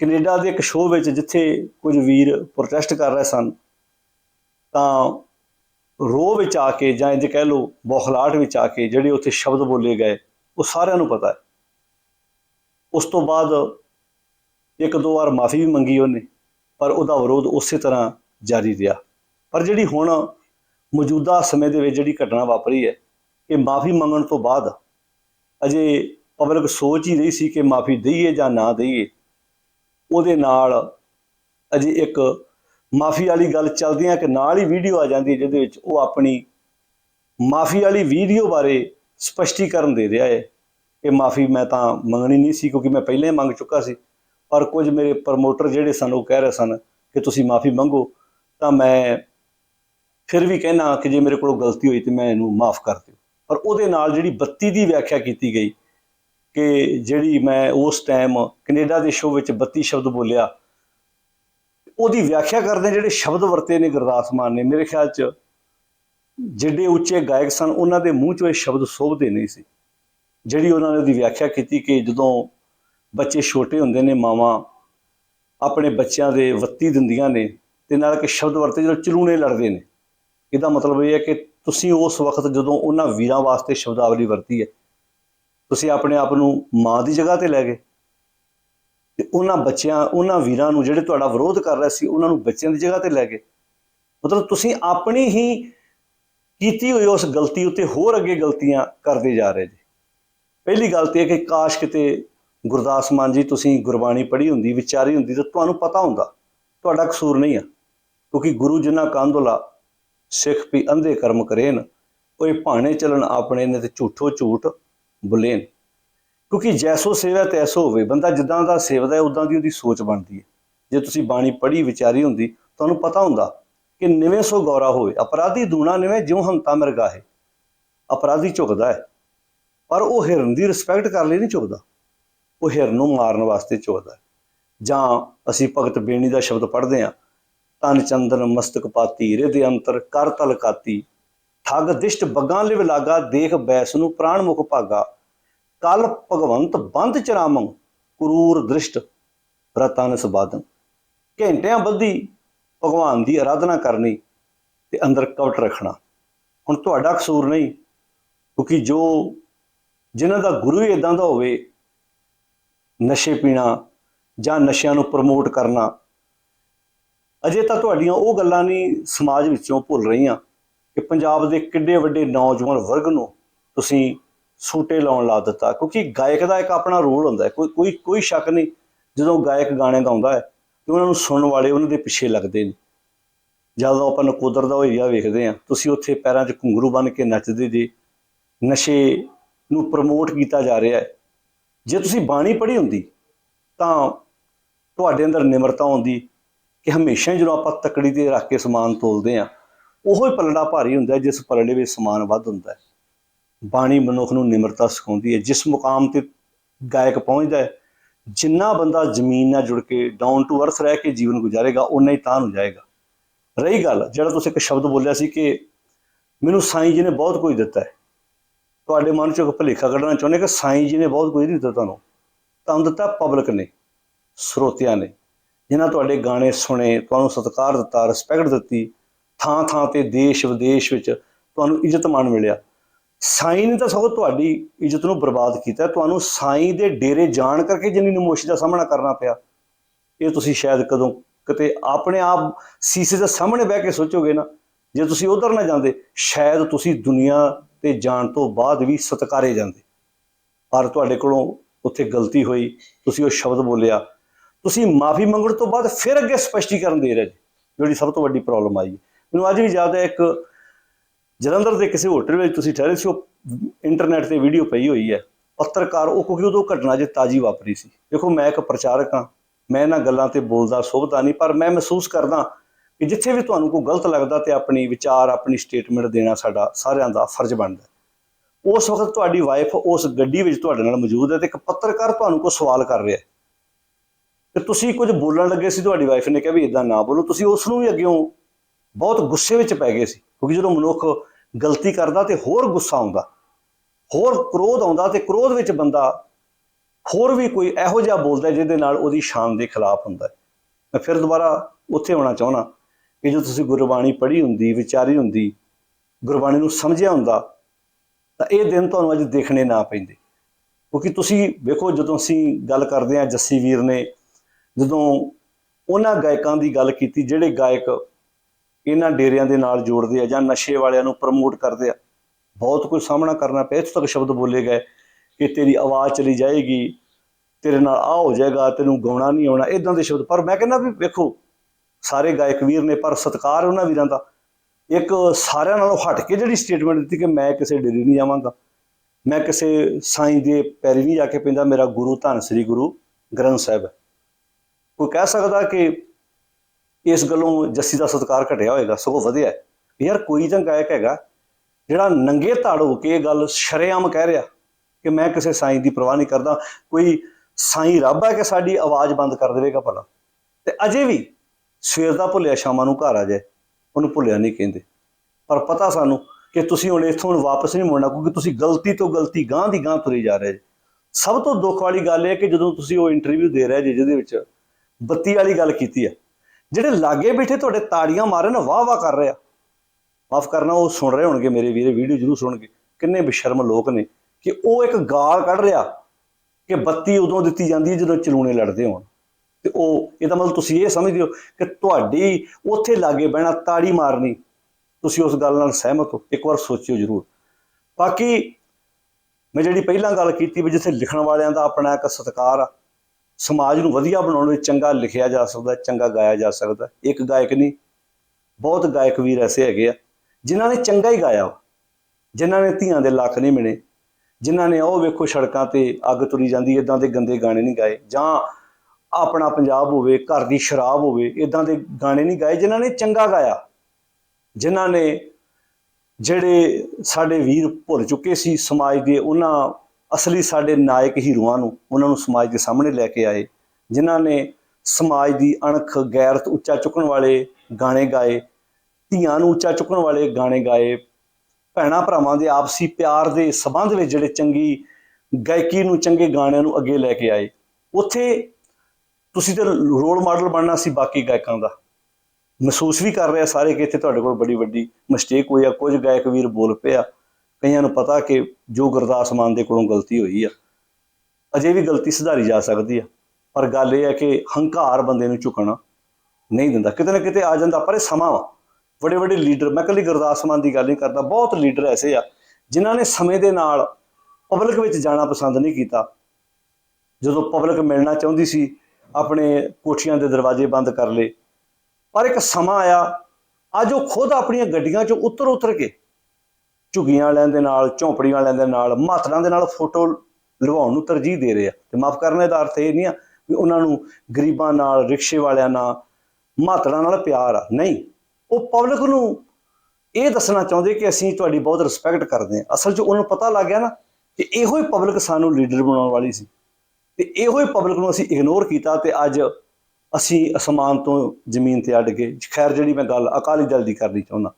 ਕੈਨੇਡਾ ਦੇ ਇੱਕ ਸ਼ੋਅ ਵਿੱਚ ਜਿੱਥੇ ਕੁਝ ਵੀਰ ਪ੍ਰੋਟੈਸਟ ਕਰ ਰਹੇ ਸਨ, ਤਾਂ ਰੋਹ ਵਿੱਚ ਆ ਕੇ ਜਾਂ ਇੰਜ ਕਹਿ ਲਓ ਬੌਖਲਾਹਟ ਵਿੱਚ ਆ ਕੇ ਜਿਹੜੇ ਉੱਥੇ ਸ਼ਬਦ ਬੋਲੇ ਗਏ, ਉਹ ਸਾਰਿਆਂ ਨੂੰ ਪਤਾ ਹੈ। ਉਸ ਤੋਂ ਬਾਅਦ ਇੱਕ ਦੋ ਵਾਰ ਮਾਫੀ ਵੀ ਮੰਗੀ ਉਹਨੇ, ਪਰ ਉਹਦਾ ਵਿਰੋਧ ਉਸੇ ਤਰ੍ਹਾਂ ਜਾਰੀ ਰਿਹਾ। ਪਰ ਜਿਹੜੀ ਹੁਣ ਮੌਜੂਦਾ ਸਮੇਂ ਦੇ ਵਿੱਚ ਜਿਹੜੀ ਘਟਨਾ ਵਾਪਰੀ ਹੈ, ਇਹ ਮਾਫੀ ਮੰਗਣ ਤੋਂ ਬਾਅਦ ਅਜੇ ਪਬਲਿਕ ਸੋਚ ਹੀ ਰਹੀ ਸੀ ਕਿ ਮਾਫੀ ਦਈਏ ਜਾਂ ਨਾ ਦਈਏ। ਉਹਦੇ ਨਾਲ ਅਜੇ ਇੱਕ ਮਾਫੀ ਵਾਲੀ ਗੱਲ ਚੱਲਦੀ ਚੱਲਦੀਆਂ ਕਿ ਨਾਲ ਹੀ ਵੀਡੀਓ ਆ ਜਾਂਦੀ ਹੈ ਜਿਹਦੇ ਵਿੱਚ ਉਹ ਆਪਣੀ ਮਾਫੀ ਵਾਲੀ ਵੀਡੀਓ ਬਾਰੇ ਸਪਸ਼ਟੀਕਰਨ ਦੇ ਰਿਹਾ ਹੈ ਕਿ ਮਾਫੀ ਮੈਂ ਤਾਂ ਮੰਗਣੀ ਨਹੀਂ ਸੀ ਕਿਉਂਕਿ ਮੈਂ ਪਹਿਲਾਂ ਹੀ ਮੰਗ ਚੁੱਕਾ ਸੀ। ਪਰ ਕੁਝ ਮੇਰੇ ਪ੍ਰਮੋਟਰ ਜਿਹੜੇ ਸਨ, ਉਹ ਕਹਿ ਰਹੇ ਸਨ ਕਿ ਤੁਸੀਂ ਮਾਫੀ ਮੰਗੋ ਤਾਂ ਮੈਂ ਫਿਰ ਵੀ ਕਹਿਣਾ ਕਿ ਜੇ ਮੇਰੇ ਕੋਲੋਂ ਗਲਤੀ ਹੋਈ ਤੇ ਮੈਂ ਇਹਨੂੰ ਮਾਫ ਕਰ ਦਿਓ। ਪਰ ਉਹਦੇ ਨਾਲ ਜਿਹੜੀ ਬੱਤੀ ਦੀ ਵਿਆਖਿਆ ਕੀਤੀ ਗਈ ਕਿ ਜਿਹੜੀ ਮੈਂ ਉਸ ਟਾਈਮ ਕੈਨੇਡਾ ਦੇ ਸ਼ੋਅ ਵਿੱਚ 32 ਸ਼ਬਦ ਬੋਲਿਆ, ਉਹਦੀ ਵਿਆਖਿਆ ਕਰਦੇ ਜਿਹੜੇ ਸ਼ਬਦ ਵਰਤੇ ਨੇ ਗੁਰਦਾਸ ਮਾਨ ਨੇ, ਮੇਰੇ ਖਿਆਲ 'ਚ ਜਿਹੜੇ ਉੱਚੇ ਗਾਇਕ ਸਨ, ਉਹਨਾਂ ਦੇ ਮੂੰਹ 'ਚੋਂ ਇਹ ਸ਼ਬਦ ਸੋਭਦੇ ਨਹੀਂ ਸੀ। ਜਿਹੜੀ ਉਹਨਾਂ ਨੇ ਉਹਦੀ ਵਿਆਖਿਆ ਕੀਤੀ ਕਿ ਜਦੋਂ ਬੱਚੇ ਛੋਟੇ ਹੁੰਦੇ ਨੇ, ਮਾਵਾਂ ਆਪਣੇ ਬੱਚਿਆਂ ਦੇ ਵੱਤੀ ਦਿੰਦੀਆਂ ਨੇ, ਤੇ ਨਾਲ ਕਿ ਸ਼ਬਦ ਵਰਤੇ ਜਦੋਂ ਚਲੂਣੇ ਲੜਦੇ ਨੇ, ਇਹਦਾ ਮਤਲਬ ਇਹ ਹੈ ਕਿ ਤੁਸੀਂ ਉਸ ਵਕਤ ਜਦੋਂ ਉਹਨਾਂ ਵੀਰਾਂ ਵਾਸਤੇ ਸ਼ਬਦਾਵਲੀ ਵਰਤੀ ਹੈ, ਤੁਸੀਂ ਆਪਣੇ ਆਪ ਨੂੰ ਮਾਂ ਦੀ ਜਗ੍ਹਾ ਤੇ ਲੈ ਗਏ ਤੇ ਉਹਨਾਂ ਬੱਚਿਆਂ, ਉਹਨਾਂ ਵੀਰਾਂ ਨੂੰ ਜਿਹੜੇ ਤੁਹਾਡਾ ਵਿਰੋਧ ਕਰ ਰਹੇ ਸੀ, ਉਹਨਾਂ ਨੂੰ ਬੱਚਿਆਂ ਦੀ ਜਗ੍ਹਾ ਤੇ ਲੈ ਗਏ। ਮਤਲਬ ਤੁਸੀਂ ਆਪਣੀ ਹੀ ਕੀਤੀ ਹੋਈ ਉਸ ਗਲਤੀ ਉੱਤੇ ਹੋਰ ਅੱਗੇ ਗਲਤੀਆਂ ਕਰਦੇ ਜਾ ਰਹੇ ਜੀ। ਪਹਿਲੀ ਗੱਲ ਤੇ ਇਹ ਕਿ ਕਾਸ਼ ਕਿਤੇ ਗੁਰਦਾਸ ਮਾਨ ਜੀ, ਤੁਸੀਂ ਗੁਰਬਾਣੀ ਪੜ੍ਹੀ ਹੁੰਦੀ, ਵਿਚਾਰੀ ਹੁੰਦੀ ਤਾਂ ਤੁਹਾਨੂੰ ਪਤਾ ਹੁੰਦਾ। ਤੁਹਾਡਾ ਕਸੂਰ ਨਹੀਂ ਆ, ਕਿਉਂਕਿ ਗੁਰੂ ਜਿਨ੍ਹਾਂ ਕੰਦੋਲਾ ਸਿੱਖ ਵੀ ਅੰਧੇ ਕਰਮ ਕਰੇਨ ਉਹ ਭਾਣੇ ਚੱਲਣ ਆਪਣੇ ਨੇ ਤੇ ਝੂਠੋ ਝੂਠ ਬੁਲੇਨ। ਕਿਉਂਕਿ ਜੈਸੋ ਸੇਵਾ ਤੈਸੋ ਹੋਵੇ, ਬੰਦਾ ਜਿੱਦਾਂ ਦਾ ਸੇਵਦਾ ਹੈ ਉਦਾਂ ਦੀ ਉਹਦੀ ਸੋਚ ਬਣਦੀ ਹੈ। ਜੇ ਤੁਸੀਂ ਬਾਣੀ ਪੜ੍ਹੀ, ਵਿਚਾਰੀ ਹੁੰਦੀ, ਤੁਹਾਨੂੰ ਪਤਾ ਹੁੰਦਾ ਕਿ ਨਿਵੇਂ ਸੋ ਗੌਰਾ ਹੋਵੇ, ਅਪਰਾਧੀ ਦੂਣਾ ਨਿਵੇਂ ਜਿਉ ਹੰਤਾ ਮਿਰਗਾ ਅਪਰਾਧੀ ਝੁਕਦਾ ਹੈ, ਪਰ ਉਹ ਹਿਰਨ ਦੀ ਰਿਸਪੈਕਟ ਕਰ ਲਈ ਨਹੀਂ ਝੁਕਦਾ। ਉਹ ਹਿਰਨ ਨੂੰ ਮਾਰਨ ਵਾਸਤੇ ਝੁਕਦਾ ਹੈ। ਜਾਂ ਅਸੀਂ ਭਗਤ ਬੇਣੀ ਦਾ ਸ਼ਬਦ ਪੜ੍ਹਦੇ ਹਾਂ ਤਨ ਚੰਦਨ ਮਸਤਕ ਪਾਤੀ ਰਿਦ ਅੰਤਰ ਕਰ ਤਲ ਕਾਤੀ। ਠੱਗ ਦਿਸ਼ਟ ਬੱਗਾਂ ਲਿਵ ਲਾਗਾ, ਦੇਖ ਬੈਸ ਨੂੰ ਪ੍ਰਾਣ ਮੁਖ ਭਾਗਾ। ਕਲ ਭਗਵੰਤ ਬੰਦ ਚਰਾਮੰ, ਕਰੂਰ ਦ੍ਰਿਸ਼ਟ ਰਤਨ ਸਬਾਦਨ ਘੰਟਿਆਂ ਬੱਧੀ ਭਗਵਾਨ ਦੀ ਆਰਾਧਨਾ ਕਰਨੀ ਤੇ ਅੰਦਰ ਕਵਟ ਰੱਖਣਾ। ਹੁਣ ਤੁਹਾਡਾ ਕਸੂਰ ਨਹੀਂ, ਕਿਉਂਕਿ ਜੋ ਜਿਨ੍ਹਾਂ ਦਾ ਗੁਰੂ ਹੀ ਇਦਾਂ ਦਾ ਹੋਵੇ, ਨਸ਼ੇ ਪੀਣਾ ਜਾਂ ਨਸ਼ਿਆਂ ਨੂੰ ਪ੍ਰਮੋਟ ਕਰਨਾ ਅਜੇ ਤਾਂ ਤੁਹਾਡੀਆਂ ਉਹ ਗੱਲਾਂ ਨਹੀਂ ਸਮਾਜ ਵਿੱਚੋਂ ਭੁੱਲ ਰਹੀਆਂ ਕਿ ਪੰਜਾਬ ਦੇ ਕਿੱਡੇ ਵੱਡੇ ਨੌਜਵਾਨ ਵਰਗ ਨੂੰ ਤੁਸੀਂ ਸੂਟੇ ਲਾਉਣ ਲਾ ਦਿੱਤਾ। ਕਿਉਂਕਿ ਗਾਇਕ ਦਾ ਇੱਕ ਆਪਣਾ ਰੋਲ ਹੁੰਦਾ ਹੈ। ਕੋਈ ਕੋਈ ਕੋਈ ਸ਼ੱਕ ਨਹੀਂ ਜਦੋਂ ਗਾਇਕ ਗਾਣੇ ਗਾਉਂਦਾ ਹੈ ਤੇ ਉਹਨਾਂ ਨੂੰ ਸੁਣਨ ਵਾਲੇ ਉਹਨਾਂ ਦੇ ਪਿੱਛੇ ਲੱਗਦੇ ਨੇ। ਜਦੋਂ ਆਪਾਂ ਨਕੋਦਰ ਦਾ ਹੋਈਆ ਵੇਖਦੇ ਆ ਤੁਸੀਂ ਉੱਥੇ ਪੈਰਾਂ 'ਚ ਘੁੰਗਰੂ ਬੰਨ ਕੇ ਨੱਚਦੇ ਜੀ, ਨਸ਼ੇ ਨੂੰ ਪ੍ਰਮੋਟ ਕੀਤਾ ਜਾ ਰਿਹਾ ਹੈ। ਜੇ ਤੁਸੀਂ ਬਾਣੀ ਪੜ੍ਹੀ ਹੁੰਦੀ ਤਾਂ ਤੁਹਾਡੇ ਅੰਦਰ ਨਿਮਰਤਾ ਹੁੰਦੀ ਕਿ ਹਮੇਸ਼ਾ ਹੀ ਜਦੋਂ ਆਪਾਂ ਤਕੜੀ ਤੇ ਰੱਖ ਕੇ ਸਮਾਨ ਤੋਲਦੇ ਆ ਉਹੋ ਹੀ ਪਲੜਾ ਭਾਰੀ ਹੁੰਦਾ ਜਿਸ ਪਲੜੇ ਵਿੱਚ ਸਮਾਨ ਵੱਧ ਹੁੰਦਾ ਹੈ। ਬਾਣੀ ਮਨੁੱਖ ਨੂੰ ਨਿਮਰਤਾ ਸਿਖਾਉਂਦੀ ਹੈ, ਜਿਸ ਮੁਕਾਮ ਤੇ ਗਾਇਕ ਪਹੁੰਚਦਾ ਹੈ, ਜਿੰਨਾ ਬੰਦਾ ਜ਼ਮੀਨ ਨਾਲ ਜੁੜ ਕੇ ਡਾਊਨ ਟੂ ਅਰਥ ਰਹਿ ਕੇ ਜੀਵਨ ਗੁਜ਼ਾਰੇਗਾ ਉਨਾ ਹੀ ਤਾਂ ਨੂੰ ਜਾਏਗਾ। ਰਹੀ ਗੱਲ, ਜਿਹੜਾ ਤੁਸੀਂ ਇੱਕ ਸ਼ਬਦ ਬੋਲਿਆ ਸੀ ਕਿ ਮੈਨੂੰ ਸਾਈਂ ਜੀ ਨੇ ਬਹੁਤ ਕੁਝ ਦਿੱਤਾ ਹੈ। ਤੁਹਾਡੇ ਮਨ ਚੋਂ ਇੱਕ ਭੁਲੇਖਾ ਕੱਢਣਾ ਚਾਹੁੰਦੇ ਕਿ ਸਾਈਂ ਜੀ ਨੇ ਬਹੁਤ ਕੁਝ ਨਹੀਂ ਦਿੱਤਾ ਤੁਹਾਨੂੰ। ਤੁਹਾਨੂੰ ਦਿੱਤਾ ਪਬਲਿਕ ਨੇ, ਸਰੋਤਿਆਂ ਨੇ। ਜਿਨ੍ਹਾਂ ਤੁਹਾਡੇ ਗਾਣੇ ਸੁਣੇ, ਤੁਹਾਨੂੰ ਸਤਿਕਾਰ ਦਿੱਤਾ ਰਿਸਪੈਕਟ ਦਿੱਤੀ, ਥਾਂ ਥਾਂ ਤੇ ਦੇਸ਼ ਵਿਦੇਸ਼ ਵਿੱਚ ਤੁਹਾਨੂੰ ਇੱਜ਼ਤ ਮਾਣ ਮਿਲਿਆ। ਸਾਈਂ ਨੇ ਤਾਂ ਸਗੋਂ ਤੁਹਾਡੀ ਇੱਜ਼ਤ ਨੂੰ ਬਰਬਾਦ ਕੀਤਾ। ਤੁਹਾਨੂੰ ਸਾਈਂ ਦੇ ਡੇਰੇ ਜਾਣ ਕਰਕੇ ਜਿੰਨੀ ਨਮੋਸ਼ੀ ਦਾ ਸਾਹਮਣਾ ਕਰਨਾ ਪਿਆ। ਇਹ ਤੁਸੀਂ ਸ਼ਾਇਦ ਕਦੋਂ ਕਿਤੇ ਆਪਣੇ ਆਪ ਸੀਸੇ ਦੇ ਸਾਹਮਣੇ ਬਹਿ ਕੇ ਸੋਚੋਗੇ ਨਾ, ਜੇ ਤੁਸੀਂ ਉਧਰ ਨਾ ਜਾਂਦੇ, ਸ਼ਾਇਦ ਤੁਸੀਂ ਦੁਨੀਆ ਤੇ ਜਾਣ ਤੋਂ ਬਾਅਦ ਵੀ ਸਤਕਾਰੇ ਜਾਂਦੇ। ਪਰ ਤੁਹਾਡੇ ਕੋਲੋਂ ਉੱਥੇ ਗਲਤੀ ਹੋਈ, ਤੁਸੀਂ ਉਹ ਸ਼ਬਦ ਬੋਲਿਆ ਤੁਸੀਂ ਮਾਫੀ ਮੰਗਣ ਤੋਂ ਬਾਅਦ ਫਿਰ ਅੱਗੇ ਸਪਸ਼ਟੀਕਰਨ ਦੇ ਰਹੇ ਜੀ, ਜਿਹੜੀ ਸਭ ਤੋਂ ਵੱਡੀ ਪ੍ਰੋਬਲਮ ਆਈ ਹੈ। ਮੈਨੂੰ ਅੱਜ ਵੀ ਯਾਦ ਹੈ ਇੱਕ ਜਲੰਧਰ ਦੇ ਕਿਸੇ ਹੋਟਲ ਵਿੱਚ ਤੁਸੀਂ ਠਹਿਰੇ ਸੀ, ਉਹ ਇੰਟਰਨੈਟ ਤੇ ਵੀਡੀਓ ਪਈ ਹੋਈ ਹੈ। ਪੱਤਰਕਾਰ, ਉਹ ਕਿਉਂਕਿ ਉਦੋਂ ਘਟਨਾ ਜੇ ਤਾਜੀ ਵਾਪਰੀ ਸੀ। ਦੇਖੋ, ਮੈਂ ਇੱਕ ਪ੍ਰਚਾਰਕ ਹਾਂ, ਮੈਂ ਇਹਨਾਂ ਗੱਲਾਂ ਤੇ ਬੋਲਦਾ, ਸੋਭਦਾ ਨਹੀਂ, ਪਰ ਮੈਂ ਮਹਿਸੂਸ ਕਰਦਾ ਕਿ ਜਿੱਥੇ ਵੀ ਤੁਹਾਨੂੰ ਕੋਈ ਗਲਤ ਲੱਗਦਾ ਤੇ ਆਪਣੀ ਵਿਚਾਰ, ਆਪਣੀ ਸਟੇਟਮੈਂਟ ਦੇਣਾ ਸਾਡਾ ਸਾਰਿਆਂ ਦਾ ਫਰਜ਼ ਬਣਦਾ ਉਸ ਵਕਤ ਤੁਹਾਡੀ ਵਾਈਫ ਉਸ ਗੱਡੀ ਵਿੱਚ ਤੁਹਾਡੇ ਨਾਲ ਮੌਜੂਦ ਹੈ ਤੇ ਇੱਕ ਪੱਤਰਕਾਰ ਤੁਹਾਨੂੰ ਕੋਈ ਸਵਾਲ ਕਰ ਰਿਹਾ ਹੈ। ਤੇ ਤੁਸੀਂ ਕੁਝ ਬੋਲਣ ਲੱਗੇ ਸੀ, ਤੁਹਾਡੀ ਵਾਈਫ ਨੇ ਕਿਹਾ ਵੀ ਇਦਾਂ ਨਾ ਬੋਲੋ। ਤੁਸੀਂ ਉਸ ਨੂੰ ਵੀ ਅੱਗਿਓਂ ਬਹੁਤ ਗੁੱਸੇ ਵਿੱਚ ਪੈ ਗਏ ਸੀ, ਕਿਉਂਕਿ ਜਦੋਂ ਮਨੁੱਖ ਗਲਤੀ ਕਰਦਾ ਤੇ ਹੋਰ ਗੁੱਸਾ ਆਉਂਦਾ, ਹੋਰ ਕ੍ਰੋਧ ਆਉਂਦਾ ਤੇ ਕ੍ਰੋਧ ਵਿੱਚ ਬੰਦਾ ਹੋਰ ਵੀ ਕੋਈ ਇਹੋ ਜਿਹਾ ਬੋਲਦਾ ਜਿਹਦੇ ਨਾਲ ਉਹਦੀ ਸ਼ਾਨ ਦੇ ਖਿਲਾਫ ਹੁੰਦਾ। ਮੈਂ ਫਿਰ ਦੁਬਾਰਾ ਉੱਥੇ ਆਉਣਾ ਚਾਹਣਾ ਕਿ ਜੋ ਤੁਸੀਂ ਗੁਰਬਾਣੀ ਪੜ੍ਹੀ ਹੁੰਦੀ, ਵਿਚਾਰੀ ਹੁੰਦੀ, ਗੁਰਬਾਣੀ ਨੂੰ ਸਮਝਿਆ ਹੁੰਦਾ, ਤਾਂ ਇਹ ਦਿਨ ਤੁਹਾਨੂੰ ਅੱਜ ਦੇਖਣੇ ਨਾ ਪੈਂਦੇ। ਕਿਉਂਕਿ ਤੁਸੀਂ ਵੇਖੋ ਜਦੋਂ ਅਸੀਂ ਗੱਲ ਕਰਦੇ ਹਾਂ ਜੱਸੀ ਵੀਰ ਨੇ ਜਦੋਂ ਉਹਨਾਂ ਗਾਇਕਾਂ ਦੀ ਗੱਲ ਕੀਤੀ, ਜਿਹੜੇ ਗਾਇਕ ਇਹਨਾਂ ਡੇਰਿਆਂ ਦੇ ਨਾਲ ਜੋੜਦੇ ਆ ਜਾਂ ਨਸ਼ੇ ਵਾਲਿਆਂ ਨੂੰ ਪ੍ਰਮੋਟ ਕਰਦੇ ਆ, ਬਹੁਤ ਕੁਝ ਸਾਹਮਣਾ ਕਰਨਾ ਪਿਆ। ਇੱਥੋਂ ਤੱਕ ਸ਼ਬਦ ਬੋਲੇ ਗਏ ਕਿ ਤੇਰੀ ਆਵਾਜ਼ ਚਲੀ ਜਾਏਗੀ, ਤੇਰੇ ਨਾਲ ਆ ਹੋ ਜਾਏਗਾ, ਤੈਨੂੰ ਗਾਉਣਾ ਨਹੀਂ ਆਉਣਾ ਇਦਾਂ ਦੇ ਸ਼ਬਦ। ਪਰ ਮੈਂ ਕਹਿੰਦਾ ਵੀ ਵੇਖੋ, ਸਾਰੇ ਗਾਇਕ ਵੀਰ ਨੇ, ਪਰ ਸਤਕਾਰ ਉਹਨਾਂ ਵੀਰਾਂ ਦਾ। ਇੱਕ ਸਾਰਿਆਂ ਨਾਲੋਂ ਹਟ ਕੇ ਜਿਹੜੀ ਸਟੇਟਮੈਂਟ ਦਿੱਤੀ ਕਿ ਮੈਂ ਕਿਸੇ ਡੇਰੇ ਨਹੀਂ ਜਾਵਾਂਗਾ, ਮੈਂ ਕਿਸੇ ਸਾਈਂ ਦੇ ਪੈਰੀ ਨਹੀਂ ਜਾ ਕੇ ਪੈਂਦਾ, ਮੇਰਾ ਗੁਰੂ ਧੰਨ ਸ੍ਰੀ ਗੁਰੂ ਗ੍ਰੰਥ ਸਾਹਿਬ ਹੈ। ਕੋਈ ਕਹਿ ਸਕਦਾ ਕਿ ਇਸ ਗੱਲੋਂ ਜੱਸੀ ਦਾ ਸਤਿਕਾਰ ਘਟਿਆ ਹੋਏਗਾ? ਸਗੋਂ ਵਧਿਆ ਯਾਰ ਕੋਈ ਤਾਂ ਗਾਇਕ ਹੈਗਾ, ਜਿਹੜਾ ਨੰਗੇ ਧੜ ਹੋ ਕੇ ਇਹ ਗੱਲ ਸ਼ਰੇਆਮ ਕਹਿ ਰਿਹਾ ਕਿ ਮੈਂ ਕਿਸੇ ਸਾਈਂ ਦੀ ਪਰਵਾਹ ਨਹੀਂ ਕਰਦਾ, ਕੋਈ ਸਾਈਂ ਰੱਬ ਹੈ ਕਿ ਸਾਡੀ ਆਵਾਜ਼ ਬੰਦ ਕਰ ਦੇਵੇਗਾ ਭਲਾ? ਤੇ ਅਜੇ ਵੀ ਸਵੇਰ ਦਾ ਭੁੱਲਿਆ, ਸ਼ਾਮਾਂ ਨੂੰ ਘਰ ਆ ਜਾਏ, ਉਹਨੂੰ ਭੁੱਲਿਆ ਨਹੀਂ ਕਹਿੰਦੇ। ਪਰ ਪਤਾ ਸਾਨੂੰ ਕਿ ਤੁਸੀਂ ਹੁਣ ਇੱਥੋਂ ਹੁਣ ਵਾਪਸ ਨਹੀਂ ਮੁੜਨਾ, ਕਿਉਂਕਿ ਤੁਸੀਂ ਗਲਤੀ ਤੋਂ ਗਲਤੀ ਗਾਂ ਦੀ ਗਾਂ ਤੁਰੇ ਜਾ ਰਹੇ ਜੀ। ਸਭ ਤੋਂ ਦੁੱਖ ਵਾਲੀ ਗੱਲ ਇਹ ਹੈ ਕਿ ਜਦੋਂ ਤੁਸੀਂ ਉਹ ਇੰਟਰਵਿਊ ਦੇ ਰਹੇ ਜੀ, ਜਿਹਦੇ ਵਿੱਚ ਬੱਤੀ ਵਾਲੀ ਗੱਲ ਕੀਤੀ ਆ। ਜਿਹੜੇ ਲਾਗੇ ਬੈਠੇ ਤੁਹਾਡੇ ਤਾੜੀਆਂ ਮਾਰਨ, ਵਾਹ ਵਾਹ ਕਰ ਰਹੇ ਆ। ਮਾਫ ਕਰਨਾ, ਉਹ ਸੁਣ ਰਹੇ ਹੋਣਗੇ ਮੇਰੇ ਵੀਰੇ, ਵੀਡੀਓ ਜ਼ਰੂਰ ਸੁਣਨਗੇ। ਕਿੰਨੇ ਬੇਸ਼ਰਮ ਲੋਕ ਨੇ ਕਿ ਉਹ ਇੱਕ ਗਾਲ ਕੱਢ ਰਿਹਾ ਕਿ ਬੱਤੀ ਉਦੋਂ ਦਿੱਤੀ ਜਾਂਦੀ ਹੈ ਜਦੋਂ ਚਲੂਣੇ ਲੜਦੇ ਹੋਣ। ਤੇ ਉਹ, ਇਹਦਾ ਮਤਲਬ ਤੁਸੀਂ ਇਹ ਸਮਝਦੇ ਹੋ ਕਿ ਤੁਹਾਡੀ ਉੱਥੇ ਲਾਗੇ ਬਹਿਣਾ ਤਾੜੀ ਮਾਰਨੀ, ਤੁਸੀਂ ਉਸ ਗੱਲ ਨਾਲ ਸਹਿਮਤ ਹੋ। ਇੱਕ ਵਾਰ ਸੋਚਿਓ ਜ਼ਰੂਰ। ਬਾਕੀ ਮੈਂ ਜਿਹੜੀ ਪਹਿਲਾਂ ਗੱਲ ਕੀਤੀ ਵੀ ਜਿੱਥੇ ਲਿਖਣ ਵਾਲਿਆਂ ਦਾ ਆਪਣਾ ਇੱਕ ਸਤਿਕਾਰ ਆ ਸਮਾਜ ਨੂੰ ਵਧੀਆ ਬਣਾਉਣ ਵਿੱਚ ਚੰਗਾ ਲਿਖਿਆ ਜਾ ਸਕਦਾ, ਚੰਗਾ ਗਾਇਆ ਜਾ ਸਕਦਾ ਇੱਕ ਗਾਇਕ ਨਹੀਂ, ਬਹੁਤ ਗਾਇਕ ਵੀਰ ਐਸੇ ਹੈਗੇ ਆ, ਜਿਨ੍ਹਾਂ ਨੇ ਚੰਗਾ ਹੀ ਗਾਇਆ ਵਾ। ਜਿਨ੍ਹਾਂ ਨੇ ਧੀਆਂ ਦੇ ਲੱਖ ਨਹੀਂ ਮਿਲੇ, ਜਿਨ੍ਹਾਂ ਨੇ ਉਹ ਵੇਖੋ ਸੜਕਾਂ ਤੇ ਅੱਗ ਤੁਰੀ ਜਾਂਦੀ ਇਦਾਂ ਦੇ ਗੰਦੇ ਗਾਣੇ ਨਹੀਂ ਗਾਏ, ਜਾਂ ਆਪਣਾ ਪੰਜਾਬ ਹੋਵੇ, ਘਰ ਦੀ ਸ਼ਰਾਬ ਹੋਵੇ ਇਦਾਂ ਦੇ ਗਾਣੇ ਨਹੀਂ ਗਾਏ, ਜਿਨ੍ਹਾਂ ਨੇ ਚੰਗਾ ਗਾਇਆ ਜਿਨ੍ਹਾਂ ਨੇ ਜਿਹੜੇ ਸਾਡੇ ਵੀਰ ਭੁੱਲ ਚੁੱਕੇ ਸੀ ਸਮਾਜ ਦੇ, ਉਹਨਾਂ ਅਸਲੀ ਸਾਡੇ ਨਾਇਕ ਹੀਰੋਆਂ ਨੂੰ, ਉਹਨਾਂ ਨੂੰ ਸਮਾਜ ਦੇ ਸਾਹਮਣੇ ਲੈ ਕੇ ਆਏ, ਜਿਨ੍ਹਾਂ ਨੇ ਸਮਾਜ ਦੀ ਅਣਖ ਗੈਰਤ ਉੱਚਾ ਚੁੱਕਣ ਵਾਲੇ ਗਾਣੇ ਗਾਏ, ਧੀਆਂ ਨੂੰ ਉੱਚਾ ਚੁੱਕਣ ਵਾਲੇ ਗਾਣੇ ਗਾਏ, ਭੈਣਾਂ ਭਰਾਵਾਂ ਦੇ ਆਪਸੀ ਪਿਆਰ ਦੇ ਸਬੰਧ ਵਿੱਚ ਜਿਹੜੇ ਚੰਗੀ ਗਾਇਕੀ ਨੂੰ, ਚੰਗੇ ਗਾਣਿਆਂ ਨੂੰ ਅੱਗੇ ਲੈ ਕੇ ਆਏ। ਉੱਥੇ ਤੁਸੀਂ ਤੇ ਰੋਲ ਮਾਡਲ ਬਣਨਾ ਸੀ ਬਾਕੀ ਗਾਇਕਾਂ ਦਾ। ਮਹਿਸੂਸ ਵੀ ਕਰ ਰਿਹਾ ਸਾਰੇ ਕਿ ਇੱਥੇ ਤੁਹਾਡੇ ਕੋਲ ਬੜੀ ਵੱਡੀ ਮਿਸਟੇਕ ਹੋਈ ਆ, ਕੁਝ ਗਾਇਕ ਵੀਰ ਬੋਲ ਪਿਆ ਕਈਆਂ ਨੂੰ ਪਤਾ ਕਿ ਜੋ ਗੁਰਦਾਸ ਮਾਨ ਦੇ ਕੋਲੋਂ ਗਲਤੀ ਹੋਈ ਆ, ਅਜੇ ਵੀ ਗਲਤੀ ਸੁਧਾਰੀ ਜਾ ਸਕਦੀ ਆ, ਪਰ ਗੱਲ ਇਹ ਹੈ ਕਿ ਹੰਕਾਰ ਬੰਦੇ ਨੂੰ ਝੁਕਣਾ ਨਹੀਂ ਦਿੰਦਾ, ਕਿਤੇ ਨਾ ਕਿਤੇ ਆ ਜਾਂਦਾ, ਪਰ ਇਹ ਸਮਾਂ ਵਾ। ਵੱਡੇ ਵੱਡੇ ਲੀਡਰ, ਮੈਂ ਕੱਲੀ ਗੁਰਦਾਸ ਮਾਨ ਦੀ ਗੱਲ ਨਹੀਂ ਕਰਦਾ, ਬਹੁਤ ਲੀਡਰ ਐਸੇ ਆ, ਜਿਨ੍ਹਾਂ ਨੇ ਸਮੇਂ ਦੇ ਨਾਲ ਪਬਲਿਕ ਵਿੱਚ ਜਾਣਾ ਪਸੰਦ ਨਹੀਂ ਕੀਤਾ। ਜਦੋਂ ਪਬਲਿਕ ਮਿਲਣਾ ਚਾਹੁੰਦੀ ਸੀ, ਆਪਣੇ ਕੋਠੀਆਂ ਦੇ ਦਰਵਾਜ਼ੇ ਬੰਦ ਕਰ ਲਏ, ਪਰ ਇੱਕ ਸਮਾਂ ਆਇਆ, ਅੱਜ ਉਹ ਖੁਦ ਆਪਣੀਆਂ ਗੱਡੀਆਂ 'ਚੋਂ ਉਤਰ ਉਤਰ ਕੇ ਝੁੱਗੀਆਂ ਵਾਲਿਆਂ ਦੇ ਨਾਲ, ਝੌਂਪੜੀਆਂ ਵਾਲਿਆਂ ਦੇ ਨਾਲ ਮਾਤਰਾਂ ਦੇ ਨਾਲ ਫੋਟੋ ਲਵਾਉਣ ਨੂੰ ਤਰਜੀਹ ਦੇ ਰਹੇ ਆ। ਤੇ ਮਾਫ ਕਰਨ ਦਾ ਅਰਥ ਇਹ ਨਹੀਂ ਆ ਵੀ ਉਹਨਾਂ ਨੂੰ ਗਰੀਬਾਂ ਨਾਲ, ਰਿਕਸ਼ੇ ਵਾਲਿਆਂ ਨਾਲ ਮਾਤਰਾਂ ਨਾਲ ਪਿਆਰ ਆ। ਨਹੀਂ, ਉਹ ਪਬਲਿਕ ਨੂੰ ਇਹ ਦੱਸਣਾ ਚਾਹੁੰਦੇ ਕਿ ਅਸੀਂ ਤੁਹਾਡੀ ਬਹੁਤ ਰਿਸਪੈਕਟ ਕਰਦੇ ਹਾਂ। ਅਸਲ 'ਚ ਉਹਨਾਂ ਨੂੰ ਪਤਾ ਲੱਗ ਗਿਆ ਨਾ ਕਿ ਇਹੋ ਹੀ ਪਬਲਿਕ ਸਾਨੂੰ ਲੀਡਰ ਬਣਾਉਣ ਵਾਲੀ ਸੀ। ਤੇ ਇਹੋ ਹੀ ਪਬਲਿਕ ਨੂੰ ਅਸੀਂ ਇਗਨੋਰ ਕੀਤਾ ਤੇ ਅੱਜ ਅਸੀਂ ਅਸਮਾਨ ਤੋਂ ਜ਼ਮੀਨ ਤੇ ਅੱਡ ਗਏ। ਖੈਰ, ਜਿਹੜੀ ਮੈਂ ਗੱਲ ਅਕਾਲੀ ਦਲ ਦੀ ਕਰਨੀ ਚਾਹੁੰਦਾ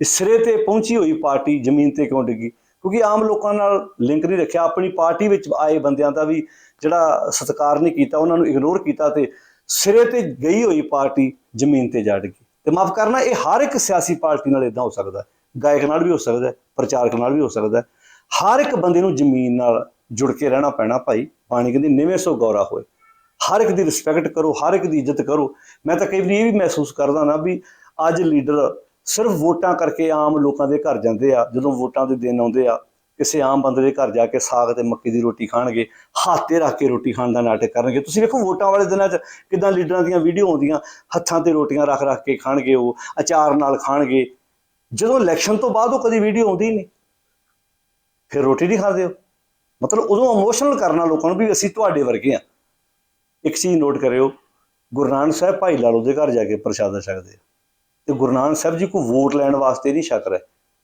ਇਸ ਸਿਰੇ ਤੇ ਪਹੁੰਚੀ ਹੋਈ ਪਾਰਟੀ ਜ਼ਮੀਨ ਤੇ ਕਿਉਂ ਡਿੱਗੀ? ਕਿਉਂਕਿ ਆਮ ਲੋਕਾਂ ਨਾਲ ਲਿੰਕ ਨਹੀਂ ਰੱਖਿਆ। ਆਪਣੀ ਪਾਰਟੀ ਵਿੱਚ ਆਏ ਬੰਦਿਆਂ ਦਾ ਵੀ ਜਿਹੜਾ ਸਤਿਕਾਰ ਨਹੀਂ ਕੀਤਾ, ਉਹਨਾਂ ਨੂੰ ਇਗਨੋਰ ਕੀਤਾ ਤੇ ਸਿਰੇ ਤੇ ਗਈ ਹੋਈ ਪਾਰਟੀ ਜ਼ਮੀਨ ਤੇ ਜਾ ਡਿੱਗੀ। ਤੇ ਮਾਫ ਕਰਨਾ, ਇਹ ਹਰ ਇੱਕ ਸਿਆਸੀ ਪਾਰਟੀ ਨਾਲ ਇਦਾਂ ਹੋ ਸਕਦਾ ਗਾਇਕ ਨਾਲ ਵੀ ਹੋ ਸਕਦਾ ਪ੍ਰਚਾਰਕ ਨਾਲ ਵੀ ਹੋ ਸਕਦਾ ਹਰ ਇੱਕ ਬੰਦੇ ਨੂੰ ਜ਼ਮੀਨ ਨਾਲ ਜੁੜ ਕੇ ਰਹਿਣਾ ਪੈਣਾ ਭਾਈ। ਬਾਣੀ ਕਹਿੰਦੀ, ਨਿਵੇਂ ਸੋ ਗੌਰਾ ਹੋਏ। ਹਰ ਇੱਕ ਦੀ ਰਿਸਪੈਕਟ ਕਰੋ, ਹਰ ਇੱਕ ਦੀ ਇੱਜ਼ਤ ਕਰੋ। ਮੈਂ ਤਾਂ ਕਈ ਵਾਰੀ ਇਹ ਵੀ ਮਹਿਸੂਸ ਕਰਦਾ ਨਾ ਵੀ ਅੱਜ ਲੀਡਰ ਸਿਰਫ ਵੋਟਾਂ ਕਰਕੇ ਆਮ ਲੋਕਾਂ ਦੇ ਘਰ ਜਾਂਦੇ ਆ, ਜਦੋਂ ਵੋਟਾਂ ਦੇ ਦਿਨ ਆਉਂਦੇ ਆ, ਕਿਸੇ ਆਮ ਬੰਦੇ ਦੇ ਘਰ ਜਾ ਕੇ ਸਾਗ ਤੇ ਮੱਕੀ ਦੀ ਰੋਟੀ ਖਾਣਗੇ ਹੱਥ ਤੇ ਰੱਖ ਕੇ ਰੋਟੀ ਖਾਣ ਦਾ ਨਾਟਕ ਕਰਨਗੇ। ਤੁਸੀਂ ਵੇਖੋ ਵੋਟਾਂ ਵਾਲੇ ਦਿਨਾਂ 'ਚ ਕਿਦਾਂ ਲੀਡਰਾਂ ਦੀਆਂ ਵੀਡੀਓ ਆਉਂਦੀਆਂ, ਹੱਥਾਂ ਤੇ ਰੋਟੀਆਂ ਰੱਖ ਰੱਖ ਕੇ ਖਾਣਗੇ ਉਹ, ਅਚਾਰ ਨਾਲ ਖਾਣਗੇ। ਜਦੋਂ ਇਲੈਕਸ਼ਨ ਤੋਂ ਬਾਅਦ ਉਹ ਕਦੀ ਵੀਡੀਓ ਆਉਂਦੀ ਨਹੀਂ ਫਿਰ ਰੋਟੀ ਨਹੀਂ ਖਾਂਦੇ ਹੋ ਮਤਲਬ ਉਦੋਂ ਇਮੋਸ਼ਨਲ ਕਰਨਾ ਲੋਕਾਂ ਨੂੰ ਵੀ ਅਸੀਂ ਤੁਹਾਡੇ ਵਰਗੇ ਆ। ਇੱਕ ਚੀਜ਼ ਨੋਟ ਕਰਿਓ, ਗੁਰੂ ਨਾਨਕ ਸਾਹਿਬ ਭਾਈ ਲਾਲੋ ਦੇ ਘਰ ਜਾ ਕੇ ਪ੍ਰਸ਼ਾਦਾ ਛਕਦੇ ਆ। ਤੇ ਗੁਰੂ ਨਾਨਕ ਸਾਹਿਬ ਜੀ ਕੋ ਵੋਟ ਲੈਣ ਵਾਸਤੇ ਨਹੀਂ ਛਕ ਹੈ।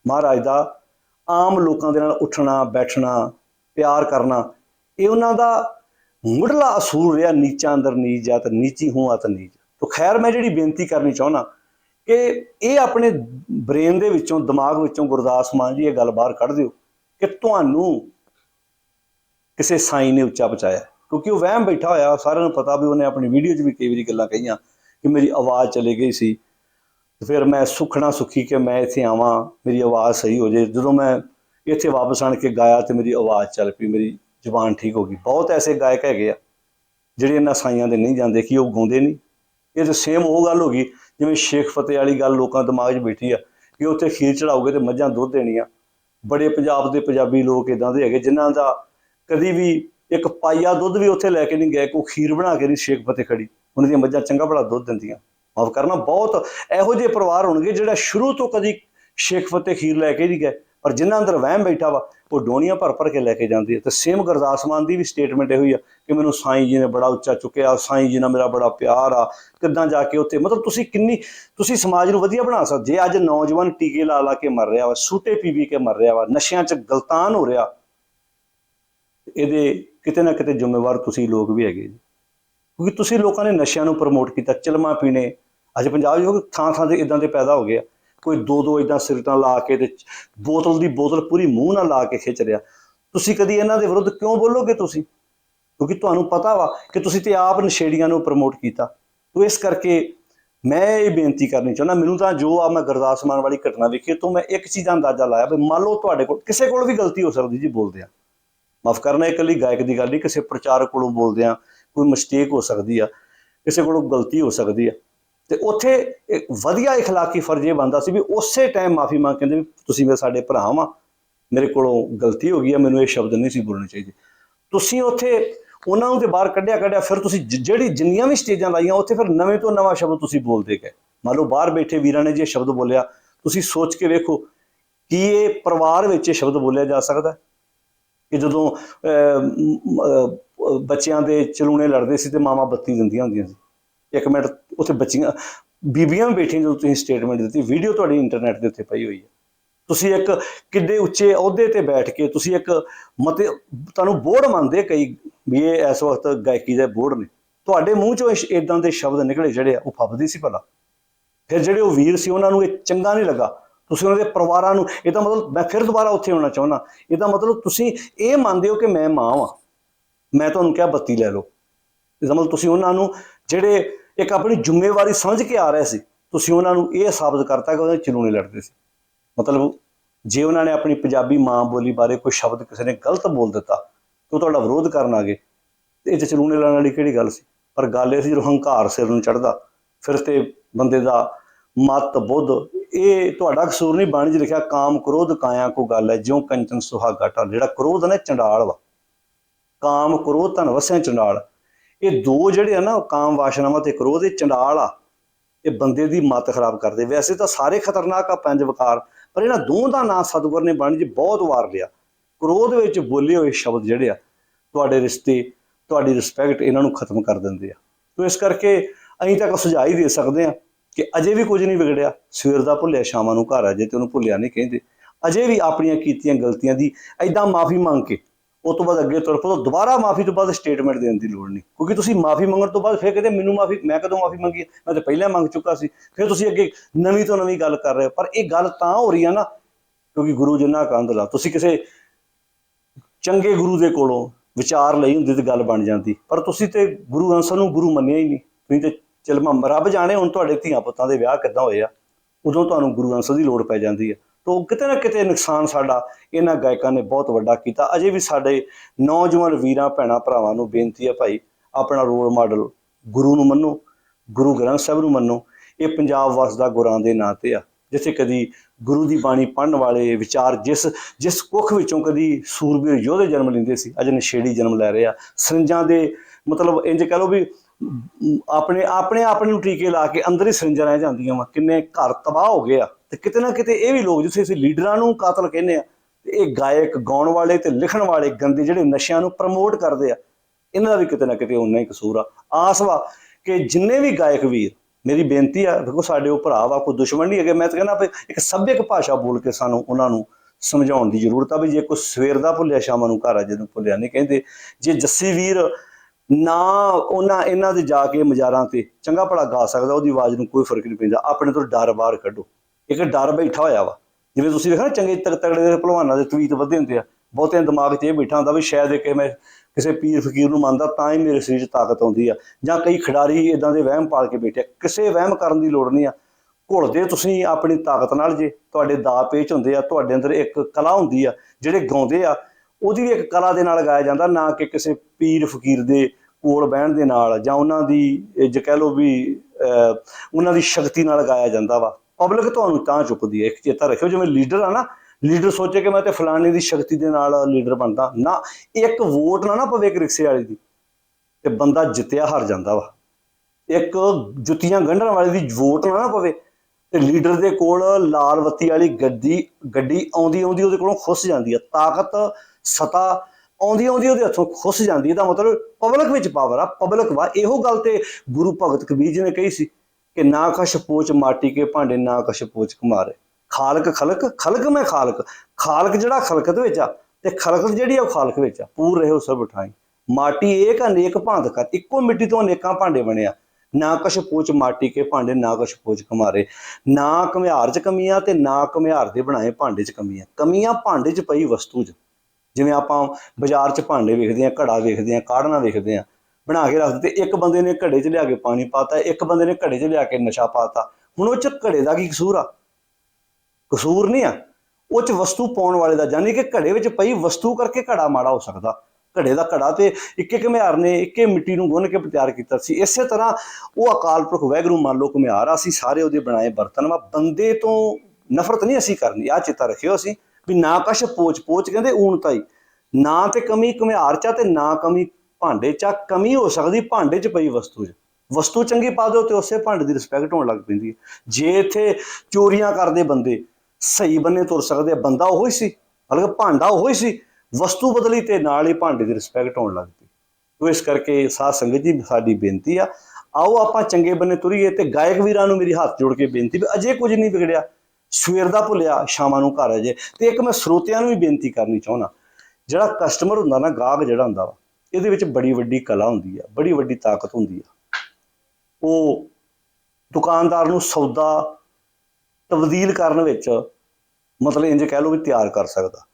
ਮਹਾਰਾਜ ਦਾ ਆਮ ਲੋਕਾਂ ਦੇ ਨਾਲ ਉੱਠਣਾ, ਬੈਠਣਾ, ਪਿਆਰ ਕਰਨਾ, ਇਹ ਉਹਨਾਂ ਦਾ ਮੁੱਢਲਾ ਅਸੂਲ ਰਿਹਾ ਨੀਚਾ ਅੰਦਰ ਨੀਚ ਜਾਤ, ਨੀਚੀ ਹੂੰ ਅਤ ਨੀਚ। ਤੋ ਖੈਰ ਮੈਂ ਜਿਹੜੀ ਬੇਨਤੀ ਕਰਨੀ ਚਾਹੁੰਦਾ, ਕਿ ਇਹ ਆਪਣੇ ਬ੍ਰੇਨ ਦੇ ਵਿੱਚੋਂ, ਦਿਮਾਗ ਵਿੱਚੋਂ ਗੁਰਦਾਸ ਮਾਨ ਜੀ ਇਹ ਗੱਲ ਬਾਹਰ ਕੱਢ ਦਿਓ ਕਿ ਤੁਹਾਨੂੰ ਕਿਸੇ ਸਾਈਂ ਨੇ ਉੱਚਾ ਪਹੁੰਚਾਇਆ। ਕਿਉਂਕਿ ਉਹ ਵਹਿਮ ਬੈਠਾ ਹੋਇਆ, ਸਾਰਿਆਂ ਨੂੰ ਪਤਾ ਵੀ ਉਹਨੇ ਆਪਣੀ ਵੀਡੀਓ 'ਚ ਵੀ ਕਈ ਵਾਰੀ ਗੱਲਾਂ ਕਹੀਆਂ ਕਿ ਮੇਰੀ ਆਵਾਜ਼ ਚਲੇ ਗਈ ਸੀ। ਤੇ ਫਿਰ ਮੈਂ ਸੁਖਣਾ ਸੁਖੀ ਕਿ ਮੈਂ ਇੱਥੇ ਆਵਾਂ, ਮੇਰੀ ਆਵਾਜ਼ ਸਹੀ ਹੋ ਜੇ ਜਦੋਂ ਮੈਂ ਇੱਥੇ ਵਾਪਸ ਆਣ ਕੇ ਗਾਇਆ ਤੇ ਮੇਰੀ ਆਵਾਜ਼ ਚੱਲ ਪਈ, ਮੇਰੀ ਜ਼ੁਬਾਨ ਠੀਕ ਹੋ ਗਈ। ਬਹੁਤ ਐਸੇ ਗਾਇਕ ਹੈਗੇ ਆ, ਜਿਹੜੇ ਇਹਨਾਂ ਸਾਈਆਂ ਦੇ ਨਹੀਂ ਜਾਂਦੇ, ਕਿ ਉਹ ਗਾਉਂਦੇ ਨਹੀਂ। ਇਹ ਤਾਂ ਸੇਮ ਉਹ ਗੱਲ ਹੋ ਗਈ, ਜਿਵੇਂ ਸ਼ੇਖ ਫਤਿਹ ਵਾਲੀ ਗੱਲ ਲੋਕਾਂ ਦਿਮਾਗ 'ਚ ਬੈਠੀ ਆ, ਕਿ ਉੱਥੇ ਖੀਰ ਚੜਾਓਗੇ ਤੇ ਮੱਝਾਂ ਦੁੱਧ ਦੇਣੀਆਂ। ਬੜੇ ਪੰਜਾਬ ਦੇ ਪੰਜਾਬੀ ਲੋਕ ਇਦਾਂ ਦੇ ਹੈਗੇ, ਜਿਨ੍ਹਾਂ ਦਾ ਕਦੀ ਵੀ ਇੱਕ ਪਾਈਆ ਦੁੱਧ ਵੀ ਉੱਥੇ ਲੈ ਕੇ ਨਹੀਂ ਗਏ, ਕੋਈ ਖੀਰ ਬਣਾ ਕੇ ਨਹੀਂ ਸ਼ੇਖ ਫਤਿਹ ਖੜੀ। ਉਹਨਾਂ ਦੀਆਂ ਮੱਝਾਂ ਚੰਗਾ ਭਲਾ ਦੁੱਧ ਦਿੰਦੀਆਂ। ਮਾਫ ਕਰਨਾ, ਬਹੁਤ ਇਹੋ ਜਿਹੇ ਪਰਿਵਾਰ ਹੋਣਗੇ ਜਿਹੜਾ ਸ਼ੁਰੂ ਤੋਂ ਕਦੀ ਸ਼ੇਖ ਫਤਿਹ ਖੀਰ ਲੈ ਕੇ ਨਹੀਂ ਗਏ, ਪਰ ਜਿਨ੍ਹਾਂ ਅੰਦਰ ਵਹਿਮ ਬੈਠਾ ਵਾ, ਉਹ ਡੋਣੀਆਂ ਭਰ ਭਰ ਕੇ ਲੈ ਕੇ ਜਾਂਦੀ ਹੈ ਤੇ ਸੇਮ ਗੁਰਦਾਸ ਮਾਨ ਦੀ ਵੀ ਸਟੇਟਮੈਂਟ ਇਹੋ ਹੀ ਆ ਕਿ ਮੈਨੂੰ ਸਾਈਂ ਜੀ ਨੇ ਬੜਾ ਉੱਚਾ ਚੁੱਕਿਆ, ਸਾਈਂ ਜੀ ਨਾਲ ਮੇਰਾ ਬੜਾ ਪਿਆਰ ਆ, ਕਿੱਦਾਂ ਜਾ ਕੇ ਉੱਥੇ, ਮਤਲਬ ਤੁਸੀਂ ਕਿੰਨੀ, ਤੁਸੀਂ ਸਮਾਜ ਨੂੰ ਵਧੀਆ ਬਣਾ ਸਕਦੇ, ਜੇ ਅੱਜ ਨੌਜਵਾਨ ਟੀਕੇ ਲਾ ਲਾ ਕੇ ਮਰ ਰਿਹਾ ਵਾ, ਸੂਟੇ ਪੀ ਪੀ ਕੇ ਮਰ ਰਿਹਾ ਵਾ, ਨਸ਼ਿਆਂ 'ਚ ਗਲਤਾਨ ਹੋ ਰਿਹਾ, ਇਹਦੇ ਕਿਤੇ ਨਾ ਕਿਤੇ ਜ਼ਿੰਮੇਵਾਰ ਤੁਸੀਂ ਲੋਕ ਵੀ ਹੈਗੇ ਜੀ। ਕਿਉਂਕਿ ਤੁਸੀਂ ਲੋਕਾਂ ਨੇ ਨਸ਼ਿਆਂ ਨੂੰ ਪ੍ਰਮੋਟ ਕੀਤਾ, ਚਲਮਾ ਪੀਣੇ ਅੱਜ ਪੰਜਾਬ 'ਚ ਥਾਂ ਥਾਂ ਤੇ ਇਦਾਂ ਦੇ ਪੈਦਾ ਹੋ ਗਏ ਆ। ਕੋਈ ਦੋ ਦੋ ਇਦਾਂ ਸਿਰਟਾਂ ਲਾ ਕੇ ਤੇ ਬੋਤਲ ਦੀ ਬੋਤਲ ਪੂਰੀ ਮੂੰਹ ਨਾਲ ਲਾ ਕੇ ਖਿੱਚ ਰਿਹਾ। ਤੁਸੀਂ ਕਦੀ ਇਹਨਾਂ ਦੇ ਵਿਰੁੱਧ ਕਿਉਂ ਬੋਲੋਗੇ ਤੁਸੀਂ? ਕਿਉਂਕਿ ਤੁਹਾਨੂੰ ਪਤਾ ਵਾ ਕਿ ਤੁਸੀਂ ਤੇ ਆਪ ਨਸ਼ੇੜੀਆਂ ਨੂੰ ਪ੍ਰਮੋਟ ਕੀਤਾ। ਤੋ ਇਸ ਕਰਕੇ ਮੈਂ ਇਹ ਬੇਨਤੀ ਕਰਨੀ ਚਾਹੁੰਦਾ, ਮੈਨੂੰ ਤਾਂ ਜੋ ਆ ਮੈਂ ਗੁਰਦਾਸ ਮਾਨ ਵਾਲੀ ਘਟਨਾ ਵੇਖੀ ਤੋਂ ਮੈਂ ਇੱਕ ਚੀਜ਼ ਦਾ ਅੰਦਾਜ਼ਾ ਲਾਇਆ ਵੀ ਮੰਨ ਲਓ ਤੁਹਾਡੇ ਕੋਲ, ਕਿਸੇ ਕੋਲ ਵੀ ਗਲਤੀ ਹੋ ਸਕਦੀ ਜੀ ਬੋਲਦੇ ਆ। ਮਾਫ ਕਰਨਾ ਇਕੱਲੀ ਗਾਇਕ ਦੀ ਗੱਲ ਨਹੀਂ, ਕਿਸੇ ਪ੍ਰਚਾਰਕ ਕੋਲੋਂ ਬੋਲਦੇ ਆ, ਕੋਈ ਮਿਸਟੇਕ ਹੋ ਸਕਦੀ ਆ, ਕਿਸੇ ਕੋਲੋਂ ਗਲਤੀ ਹੋ ਸਕਦੀ ਆ। ਤੇ ਉੱਥੇ ਇੱਕ ਵਧੀਆ اخلاقی ਫਰਜ਼ ਇਹ ਬੰਦਾ ਸੀ ਵੀ ਉਸੇ ਟਾਈਮ ਮਾਫੀ ਮੰਗ ਕਹਿੰਦੇ ਵੀ ਤੁਸੀਂ ਮੇਰੇ ਸਾਡੇ ਭਰਾ ਵਾਂ ਮੇਰੇ ਕੋਲੋਂ ਗਲਤੀ ਹੋ ਗਈ ਆ ਮੈਨੂੰ ਇਹ ਸ਼ਬਦ ਨਹੀਂ ਸੀ ਬੋਲਣੇ ਚਾਹੀਦੇ ਤੁਸੀਂ ਉੱਥੇ ਉਹਨਾਂ ਨੂੰ ਤੇ ਬਾਹਰ ਕੱਢਿਆ ਕੱਢਿਆ ਫਿਰ ਤੁਸੀਂ ਜ- ਜਿਹੜੀ ਜਿੰਨੀਆਂ ਵੀ ਸਟੇਜਾਂ ਲਾਈਆਂ ਉੱਥੇ ਫਿਰ ਨਵੇਂ ਤੋਂ ਨਵਾਂ ਸ਼ਬਦ ਤੁਸੀਂ ਬੋਲਦੇ ਗਏ ਮੰਨ ਲਓ ਬਾਹਰ ਬੈਠੇ ਵੀਰਾਂ ਨੇ ਜੇ ਸ਼ਬਦ ਬੋਲਿਆ ਤੁਸੀਂ ਸੋਚ ਕੇ ਵੇਖੋ ਕੀ ਇਹ ਪਰਿਵਾਰ ਵਿੱਚ ਇਹ ਸ਼ਬਦ ਬੋਲਿਆ ਜਾ ਸਕਦਾ ਹੈ? ਕਿ ਜਦੋਂ ਅਹ, ਮ, ਅਹ, ਬੱਚਿਆਂ ਦੇ ਚਲੂਣੇ ਲੜਦੇ ਸੀ ਤੇ ਮਾਮਾ ਬੱਤੀ ਦਿੰਦੀਆਂ ਹੁੰਦੀਆਂ ਸੀ ਇੱਕ ਮਿੰਟ, ਉੱਥੇ ਬੱਚੀਆਂ, ਬੀਬੀਆਂ ਵੀ ਬੈਠੀਆਂ ਜਦੋਂ ਤੁਸੀਂ ਸਟੇਟਮੈਂਟ ਦਿੱਤੀ ਵੀਡੀਓ ਤੁਹਾਡੀ ਇੰਟਰਨੈਟ ਦੇ ਉੱਤੇ ਪਈ ਹੋਈ ਹੈ। ਤੁਸੀਂ ਇੱਕ ਕਿੱਡੇ ਉੱਚੇ ਅਹੁਦੇ ਤੇ ਬੈਠ ਕੇ ਤੁਸੀਂ ਇੱਕ ਮਤੇ, ਤੁਹਾਨੂੰ ਬੋਰਡ ਮੰਨਦੇ ਕਈ ਵੀ ਇਹ ਇਸ ਵਕਤ ਗਾਇਕੀ ਦੇ ਬੋਰਡ ਨੇ। ਤੁਹਾਡੇ ਮੂੰਹ ਚੋਂ ਇਦਾਂ ਦੇ ਸ਼ਬਦ ਨਿਕਲੇ ਜਿਹੜੇ ਆ ਉਹ ਫੱਬਦੀ ਸੀ ਭਲਾ। ਫਿਰ ਜਿਹੜੇ ਉਹ ਵੀਰ ਸੀ, ਉਹਨਾਂ ਨੂੰ ਇਹ ਚੰਗਾ ਨਹੀਂ ਲੱਗਾ। ਤੁਸੀਂ ਉਹਨਾਂ ਦੇ ਪਰਿਵਾਰਾਂ ਨੂੰ ਇਹਦਾ ਮਤਲਬ ਮੈਂ ਫਿਰ ਦੁਬਾਰਾ ਉੱਥੇ ਆਉਣਾ ਚਾਹੁੰਦਾ। ਇਹਦਾ ਮਤਲਬ ਤੁਸੀਂ ਇਹ ਮੰਨਦੇ ਹੋ ਕਿ ਮੈਂ ਮਾਂ ਵਾਂ। ਮੈਂ ਤੁਹਾਨੂੰ ਕਿਹਾ ਬੱਤੀ ਲੈ ਲਓ। ਇਹਦਾ ਮਤਲਬ ਤੁਸੀਂ ਉਹਨਾਂ ਨੂੰ ਜਿਹੜੇ ਇੱਕ ਆਪਣੀ ਜ਼ਿੰਮੇਵਾਰੀ ਸਮਝ ਕੇ ਆ ਰਹੇ ਸੀ, ਤੁਸੀਂ ਉਹਨਾਂ ਨੂੰ ਇਹ ਸਾਬਤ ਕਰਤਾ ਕਿ ਉਹਦੇ ਚਲੂਣੇ ਲੜਦੇ ਸੀ। ਮਤਲਬ ਜੇ ਉਹਨਾਂ ਨੇ ਆਪਣੀ ਪੰਜਾਬੀ ਮਾਂ ਬੋਲੀ ਬਾਰੇ ਕੋਈ ਸ਼ਬਦ ਕਿਸੇ ਨੇ ਗਲਤ ਬੋਲ ਦਿੱਤਾ, ਤਾਂ ਉਹ ਤੁਹਾਡਾ ਵਿਰੋਧ ਕਰਨ ਆ ਗਏ, ਤੇ ਇਹ 'ਚ ਚਲੂਣੇ ਲੜਨ ਵਾਲੀ ਕਿਹੜੀ ਗੱਲ ਸੀ? ਪਰ ਗੱਲ ਇਹ ਸੀ ਜਦੋਂ ਹੰਕਾਰ ਸਿਰ ਨੂੰ ਚੜਦਾ ਫਿਰ ਤੇ ਬੰਦੇ ਦਾ ਮਤ, ਬੁੱਧ, ਇਹ ਤੁਹਾਡਾ ਕਸੂਰ ਨਹੀਂ ਬਾਣੀ 'ਚ ਲਿਖਿਆ, ਕਾਮ ਕ੍ਰੋਧ ਕਾਇਆ ਕੋ ਗੱਲ ਹੈ, ਜਿਉ ਕੰਚਨ ਸੁਹਾਗਾ ਟਲ ਜਿਹੜਾ ਕ੍ਰੋਧ ਹੈ ਚੰਡਾਲ ਵਾ। ਕਾਮ ਕ੍ਰੋਧ ਧਨ ਵਸਿਆ ਚੰਡਾਲ ਇਹ ਦੋ ਜਿਹੜੇ ਆ ਨਾ ਕਾਮ ਵਾਸ਼ਨਾਵਾਂ ਤੇ ਕ੍ਰੋਧ, ਇਹ ਚੰਡਾਲ ਆ। ਇਹ ਬੰਦੇ ਦੀ ਮੱਤ ਖਰਾਬ ਕਰਦੇ। ਵੈਸੇ ਤਾਂ ਸਾਰੇ ਖਤਰਨਾਕ ਆ ਪੰਜ ਵਿਕਾਰ, ਪਰ ਇਹਨਾਂ ਦੋਹਾਂ ਦਾ ਨਾਂ ਸਤਿਗੁਰ ਨੇ ਬਾਣੀ 'ਚ ਬਹੁਤ ਵਾਰ ਲਿਆ। ਕ੍ਰੋਧ ਵਿੱਚ ਬੋਲੇ ਹੋਏ ਸ਼ਬਦ ਜਿਹੜੇ ਆ, ਤੁਹਾਡੇ ਰਿਸ਼ਤੇ, ਤੁਹਾਡੀ ਰਿਸਪੈਕਟ ਇਹਨਾਂ ਨੂੰ ਖਤਮ ਕਰ ਦਿੰਦੇ ਆ। ਤੋ ਇਸ ਕਰਕੇ ਅਸੀਂ ਤੱਕ ਸੁਝਾਅ ਹੀ ਦੇ ਸਕਦੇ ਆ ਕਿ ਅਜੇ ਵੀ ਕੁਝ ਨਹੀਂ ਵਿਗੜਿਆ। ਸਵੇਰ ਦਾ ਭੁੱਲਿਆ, ਸ਼ਾਮਾਂ ਨੂੰ ਘਰ ਆ ਜੇ ਤੇ ਉਹਨੂੰ ਭੁੱਲਿਆ ਨਹੀਂ ਕਹਿੰਦੇ। ਅਜੇ ਵੀ ਆਪਣੀਆਂ ਕੀਤੀਆਂ ਗਲਤੀਆਂ ਦੀ ਐਦਾਂ ਮਾਫੀ ਮੰਗ ਕੇ ਉਸ ਤੋਂ ਬਾਅਦ ਅੱਗੇ ਤੁਰ ਪਓ, ਦੁਬਾਰਾ ਮਾਫੀ ਤੋਂ ਬਾਅਦ ਸਟੇਟਮੈਂਟ ਦੇਣ ਦੀ ਲੋੜ ਨਹੀਂ। ਕਿਉਂਕਿ ਤੁਸੀਂ ਮਾਫੀ ਮੰਗਣ ਤੋਂ ਬਾਅਦ ਫਿਰ ਕਹਿੰਦੇ ਮੈਨੂੰ ਮਾਫੀ, ਮੈਂ ਕਦੋਂ ਮਾਫੀ ਮੰਗੀ? ਮੈਂ ਤਾਂ ਪਹਿਲਾਂ ਮੰਗ ਚੁੱਕਾ ਸੀ। ਫਿਰ ਤੁਸੀਂ ਅੱਗੇ ਨਵੀਂ ਤੋਂ ਨਵੀਂ ਗੱਲ ਕਰ ਰਹੇ ਹੋ। ਪਰ ਇਹ ਗੱਲ ਤਾਂ ਹੋ ਰਹੀ ਹੈ ਨਾ, ਕਿਉਂਕਿ ਗੁਰੂ ਜਿੰਨਾ ਕੰਧਲਾ ਤੁਸੀਂ ਕਿਸੇ ਚੰਗੇ ਗੁਰੂ ਦੇ ਕੋਲੋਂ ਵਿਚਾਰ ਲਈ ਹੁੰਦੀ ਤੇ ਗੱਲ ਬਣ ਜਾਂਦੀ। ਪਰ ਤੁਸੀਂ ਤੇ ਗੁਰੂ ਅੰਸਰ ਨੂੰ ਗੁਰੂ ਮੰਨਿਆ ਹੀ ਨਹੀਂ। ਤੁਸੀਂ ਤੇ ਚਲਮਾ, ਰੱਬ ਜਾਣੇ ਹੁਣ ਤੁਹਾਡੇ ਧੀਆਂ ਪੁੱਤਾਂ ਦੇ ਵਿਆਹ ਕਿੱਦਾਂ ਹੋਏ ਆ? ਉਦੋਂ ਤੁਹਾਨੂੰ ਗੁਰੂ ਅੰਸਰ ਦੀ ਲੋੜ ਪੈ ਜਾਂਦੀ ਹੈ ਤੋਂ ਕਿਤੇ ਨਾ ਕਿਤੇ ਨੁਕਸਾਨ ਸਾਡਾ ਇਹਨਾਂ ਗਾਇਕਾਂ ਨੇ ਬਹੁਤ ਵੱਡਾ ਕੀਤਾ। ਅਜੇ ਵੀ ਸਾਡੇ ਨੌਜਵਾਨ ਵੀਰਾਂ, ਭੈਣਾਂ, ਭਰਾਵਾਂ ਨੂੰ ਬੇਨਤੀ ਹੈ ਭਾਈ, ਆਪਣਾ ਰੋਲ ਮਾਡਲ ਗੁਰੂ ਨੂੰ ਮੰਨੋ, ਗੁਰੂ ਗ੍ਰੰਥ ਸਾਹਿਬ ਨੂੰ ਮੰਨੋ। ਇਹ ਪੰਜਾਬ ਵਸਦਾ ਗੁਰਾਂ ਦੇ ਨਾਂ ਤੇ ਆ। ਜਿੱਥੇ ਕਦੀ ਗੁਰੂ ਦੀ ਬਾਣੀ ਪੜਨ ਵਾਲੇ ਵਿਚਾਰ ਜਿਸ ਜਿਸ ਕੁੱਖ ਵਿੱਚੋਂ ਕਦੀ ਸੂਰਬੀਰ ਯੋਧੇ ਜਨਮ ਲੈਂਦੇ ਸੀ, ਅੱਜ ਨਸ਼ੇੜੀ ਜਨਮ ਲੈ ਰਹੇ ਆ। ਸਰਿੰਜਾਂ ਦੇ ਮਤਲਬ ਇੰਜ ਕਹ ਲਓ ਵੀ ਆਪਣੇ ਆਪਣੇ ਆਪ ਨੂੰ ਟੀਕੇ ਲਾ ਕੇ ਅੰਦਰ ਹੀ ਸਰਿੰਜਾਂ ਰਹਿ ਜਾਂਦੀਆਂ ਵਾ। ਕਿੰਨੇ ਘਰ ਤਬਾਹ ਹੋ ਗਏ ਆ। ਤੇ ਕਿਤੇ ਨਾ ਕਿਤੇ ਇਹ ਵੀ ਲੋਕ ਜਿੱਥੇ ਅਸੀਂ ਲੀਡਰਾਂ ਨੂੰ ਕਾਤਲ ਕਹਿੰਦੇ ਆ, ਤੇ ਇਹ ਗਾਇਕ ਗਾਉਣ ਵਾਲੇ ਤੇ ਲਿਖਣ ਵਾਲੇ ਗੰਦੇ ਜਿਹੜੇ ਨਸ਼ਿਆਂ ਨੂੰ ਪ੍ਰਮੋਟ ਕਰਦੇ ਆ, ਇਹਨਾਂ ਦਾ ਵੀ ਕਿਤੇ ਨਾ ਕਿਤੇ ਉਨਾ ਹੀ ਕਸੂਰ ਆ। ਆਸ ਵਾ ਕਿ ਜਿੰਨੇ ਵੀ ਗਾਇਕ ਵੀਰ, ਮੇਰੀ ਬੇਨਤੀ ਆ, ਦੇਖੋ ਸਾਡੇ ਉਹ ਭਰਾ ਵਾ, ਕੋਈ ਦੁਸ਼ਮਣ ਨਹੀਂ ਹੈਗੇ, ਮੈਂ ਤਾਂ ਕਹਿੰਦਾ ਵੀ ਇੱਕ ਸੱਭਿਅਕ ਭਾਸ਼ਾ ਬੋਲ ਕੇ ਸਾਨੂੰ ਉਹਨਾਂ ਨੂੰ ਸਮਝਾਉਣ ਦੀ ਜ਼ਰੂਰਤ ਆ ਵੀ ਜੇ ਕੋਈ ਸਵੇਰ ਦਾ ਭੁੱਲਿਆ, ਸ਼ਾਮਾਂ ਨੂੰ ਘਰ ਆ ਜਿਹਨੂੰ ਭੁੱਲਿਆ ਨਹੀਂ ਕਹਿੰਦੇ। ਜੇ ਜੱਸੀ ਵੀਰ ਨਾ ਉਹਨਾਂ, ਇਹਨਾਂ ਦੇ ਜਾ ਕੇ ਮਜ਼ਾਰਾਂ ਤੇ ਚੰਗਾ ਭਲਾ ਗਾ ਸਕਦਾ, ਉਹਦੀ ਆਵਾਜ਼ ਨੂੰ ਕੋਈ ਫ਼ਰਕ ਨਹੀਂ ਪੈਂਦਾ, ਆਪਣੇ ਤੋਂ ਡਰ ਬਾਹਰ ਕੱਢੋ। ਇੱਕ ਡਰ ਬੈਠਾ ਹੋਇਆ ਵਾ। ਜਿਵੇਂ ਤੁਸੀਂ ਵੇਖਿਆ ਨਾ, ਚੰਗੇ ਤਗ ਤਗੜੇ ਦੇ ਭਲਵਾਨਾਂ ਦੇ ਤਵੀਤ ਵਧੇ ਹੁੰਦੇ ਆ, ਬਹੁਤਿਆਂ ਦਿਮਾਗ 'ਚ ਇਹ ਬੈਠਾ ਹੁੰਦਾ ਵੀ ਸ਼ਾਇਦ ਇਹ ਕਿ ਮੈਂ ਕਿਸੇ ਪੀਰ ਫਕੀਰ ਨੂੰ ਮੰਨਦਾ, ਤਾਂ ਹੀ ਮੇਰੇ ਸਰੀਰ 'ਚ ਤਾਕਤ ਆਉਂਦੀ ਆ। ਜਾਂ ਕਈ ਖਿਡਾਰੀ ਇਦਾਂ ਦੇ ਵਹਿਮ ਪਾਲ ਕੇ ਬੈਠੇ ਆ। ਕਿਸੇ ਵਹਿਮ ਕਰਨ ਦੀ ਲੋੜ ਨਹੀਂ ਆ। ਘੁਲਦੇ ਤੁਸੀਂ ਆਪਣੀ ਤਾਕਤ ਨਾਲ ਜੇ, ਤੁਹਾਡੇ ਦਾ ਪੇਚ ਹੁੰਦੇ ਆ, ਤੁਹਾਡੇ ਅੰਦਰ ਇੱਕ ਕਲਾ ਹੁੰਦੀ ਆ, ਜਿਹੜੇ ਗਾਉਂਦੇ ਆ, ਉਹਦੀ ਵੀ ਇੱਕ ਕਲਾ ਦੇ ਨਾਲ ਗਾਇਆ ਜਾਂਦਾ, ਨਾ ਕਿ ਕਿਸੇ ਪੀਰ ਫਕੀਰ ਦੇ ਕੋਲ ਬਹਿਣ ਦੇ ਨਾਲ, ਜਾਂ ਉਹਨਾਂ ਦੀ ਜੇ ਕਹਿ ਲਓ ਵੀ ਉਹਨਾਂ ਦੀ ਸ਼ਕਤੀ ਨਾਲ ਗਾਇਆ ਜਾਂਦਾ ਵਾ। ਪਬਲਿਕ ਤੁਹਾਨੂੰ ਤਾਂ ਚੁੱਕਦੀ ਹੈ ਇੱਕ ਚੇਤਾ ਰੱਖਿਓ, ਜਿਵੇਂ ਲੀਡਰ ਆ ਨਾ ਲੀਡਰ ਸੋਚੇ ਕਿ ਮੈਂ ਤੇ ਫਲਾਣੇ ਦੀ ਸ਼ਕਤੀ ਦੇ ਨਾਲ ਲੀਡਰ ਬਣਦਾ, ਨਾ, ਇੱਕ ਵੋਟ ਨਾ ਨਾ ਪਵੇ ਇੱਕ ਰਿਕਸ਼ੇ ਵਾਲੀ ਦੀ, ਤੇ ਬੰਦਾ ਜਿੱਤਿਆ ਹਾਰ ਜਾਂਦਾ ਵਾ। ਇੱਕ ਜੁੱਤੀਆਂ ਗੰਢਣ ਵਾਲੇ ਦੀ ਵੋਟ ਨਾ ਨਾ ਪਵੇ, ਤੇ ਲੀਡਰ ਦੇ ਕੋਲ ਲਾਲ ਬੱਤੀ ਵਾਲੀ ਗੱਡੀ ਗੱਡੀ ਆਉਂਦੀ ਆਉਂਦੀ ਉਹਦੇ ਕੋਲੋਂ ਖੁੱਸ ਜਾਂਦੀ ਹੈ ਤਾਕਤ, ਸਤਾ, ਆਉਂਦੀ ਆਉਂਦੀ ਉਹਦੇ ਹੱਥੋਂ ਖੁੱਸ ਜਾਂਦੀ ਹੈ ਇਹਦਾ ਮਤਲਬ ਪਬਲਿਕ ਵਿੱਚ ਪਾਵਰ ਆ ਪਬਲਿਕ ਵਾ, ਇਹੋ ਗੱਲ ਤੇ ਗੁਰੂ ਭਗਤ ਕਬੀਰ ਜੀ ਨੇ ਕਹੀ ਸੀ ਕਿ ਨਾ ਕਛ ਪੋਚ ਮਾਟੀ ਕੇ ਭਾਂਡੇ, ਨਾ ਕਛ ਪੋਚ ਕੁਮਾਰੇ। ਖਾਲਕ ਖਲਕ ਖਲਕ ਮੈਂ ਖਾਲਕ। ਖਾਲਕ ਜਿਹੜਾ ਖਲਕਤ ਵਿੱਚ ਆ, ਤੇ ਖਲਕਤ ਜਿਹੜੀ ਆ ਉਹ ਖਾਲਕ ਵਿੱਚ ਆ। ਪੂਰ ਰਹਿਓ ਸਭ ਠਾਈ ਮਾਟੀ ਏਕ ਅਨੇਕ ਭਾਂਤ ਕਰ ਇੱਕੋ ਮਿੱਟੀ ਤੋਂ ਅਨੇਕਾਂ ਭਾਂਡੇ ਬਣਿਆ ਨਾ ਕਛ ਪੋਚ ਮਾਟੀ ਕੇ ਭਾਂਡੇ, ਨਾ ਕਛ ਪੋਚ ਕੁਮਾਰੇ। ਨਾ ਘੁਮਿਆਰ ਚ ਕਮੀਆਂ ਤੇ ਨਾ ਘੁਮਿਆਰ ਦੇ ਬਣਾਏ ਭਾਂਡੇ ਚ ਕਮੀਆਂ। ਕਮੀਆਂ ਭਾਂਡੇ ਚ ਪਈ ਵਸਤੂ ਚ। ਜਿਵੇਂ ਆਪਾਂ ਬਾਜ਼ਾਰ ਚ ਭਾਂਡੇ ਵੇਖਦੇ ਆ ਘੜਾ ਵੇਖਦੇ ਆ ਕਾੜਨਾ ਵੇਖਦੇ ਆ ਬਣਾ ਕੇ ਰੱਖ ਦਿੱਤੇ। ਇੱਕ ਬੰਦੇ ਨੇ ਘੜੇ 'ਚ ਲਿਆ ਕੇ ਪਾਣੀ ਪਾਤਾ, ਇੱਕ ਬੰਦੇ ਨੇ ਘੜੇ 'ਚ ਲਿਆ ਕੇ ਨਸ਼ਾ ਪਾਤਾ। ਹੁਣ ਉਹ 'ਚ ਘੜੇ ਦਾ ਕੀ ਕਸੂਰ ਆ? ਕਸੂਰ ਨਹੀਂ ਆ। ਉਹ 'ਚ ਵਸਤੂ ਪਾਉਣ ਵਾਲੇ ਦਾ ਯਾਨੀ ਕਿ ਘੜੇ ਵਿੱਚ ਪਈ ਵਸਤੂ ਕਰਕੇ ਘੜਾ ਮਾੜਾ ਹੋ ਸਕਦਾ। ਘੜੇ ਦਾ ਘੜਾ ਤੇ ਇੱਕ ਇੱਕ ਘੁਮਿਆਰ ਨੇ ਇੱਕੇ ਮਿੱਟੀ ਨੂੰ ਗੁੰਨ ਕੇ ਤਿਆਰ ਕੀਤਾ ਸੀ। ਇਸੇ ਤਰ੍ਹਾਂ ਉਹ ਅਕਾਲ ਪੁਰਖ ਵੈਗਰੂ ਮੰਨ ਲਓ ਘੁਮਿਆਰ ਅਸੀਂ ਸਾਰੇ ਉਹਦੇ ਬਣਾਏ ਬਰਤਨ। ਵਾ, ਬੰਦੇ ਤੋਂ ਨਫ਼ਰਤ ਨਹੀਂ ਅਸੀਂ ਕਰਨੀ। ਆ ਚੇਤਾ ਰੱਖਿਓ ਅਸੀਂ ਵੀ ਨਾ ਕਸ਼ ਪੋਚ ਪੋਚ ਕਹਿੰਦੇ ਊਣਤਾ ਹੀ ਨਾ ਤੇ ਕਮੀ ਘੁਮਿਆਰ ਚ ਤੇ ਨਾ ਕਮੀ ਭਾਂਡੇ ਚ ਕਮੀ ਹੋ ਸਕਦੀ, ਭਾਂਡੇ ਚ ਪਈ ਵਸਤੂ 'ਚ। ਵਸਤੂ ਚੰਗੀ ਪਾ ਦਿਓ ਤੇ ਉਸੇ ਭਾਂਡੇ ਦੀ ਰਿਸਪੈਕਟ ਹੋਣ ਲੱਗ ਪੈਂਦੀ ਹੈ। ਜੇ ਇੱਥੇ ਚੋਰੀਆਂ ਕਰਦੇ ਬੰਦੇ ਸਹੀ ਬੰਨੇ ਤੁਰ ਸਕਦੇ ਆ, ਬੰਦਾ ਹੀ ਸੀ, ਬਲਕਿ ਭਾਂਡਾ ਉਹ ਹੀ ਸੀ, ਵਸਤੂ ਬਦਲੀ ਤੇ ਨਾਲ ਹੀ ਭਾਂਡੇ ਦੀ ਰਿਸਪੈਕਟ ਹੋਣ ਲੱਗ ਪਈ। ਤੋ ਇਸ ਕਰਕੇ ਸਾਧ ਸੰਗਤ ਜੀ, ਸਾਡੀ ਬੇਨਤੀ ਆ, ਆਓ ਆਪਾਂ ਚੰਗੇ ਬੰਨੇ ਤੁਰੀਏ ਤੇ ਗਾਇਕ ਵੀਰਾਂ ਨੂੰ ਮੇਰੀ ਹੱਥ ਜੋੜ ਕੇ ਬੇਨਤੀ ਵੀ ਅਜੇ ਕੁਝ ਨਹੀਂ ਵਿਗੜਿਆ। ਸਵੇਰ ਦਾ ਭੁੱਲਿਆ, ਸ਼ਾਮਾਂ ਨੂੰ ਘਰ ਅਜੇ ਤੇ ਇੱਕ ਮੈਂ ਸਰੋਤਿਆਂ ਨੂੰ ਵੀ ਬੇਨਤੀ ਕਰਨੀ ਚਾਹੁੰਦਾ, ਜਿਹੜਾ ਕਸਟਮਰ ਹੁੰਦਾ ਨਾ, ਗਾਹਕ ਜਿਹੜਾ ਹੁੰਦਾ ਵਾ ਇਹਦੇ ਵਿੱਚ ਬੜੀ ਵੱਡੀ ਕਲਾ ਹੁੰਦੀ ਆ, ਬੜੀ ਵੱਡੀ ਤਾਕਤ ਹੁੰਦੀ ਆ। ਉਹ ਦੁਕਾਨਦਾਰ ਨੂੰ ਸੌਦਾ ਤਬਦੀਲ ਕਰਨ ਵਿੱਚ ਮਤਲਬ ਇੰਜ ਕਹਿ ਲਓ ਵੀ ਤਿਆਰ ਕਰ ਸਕਦਾ।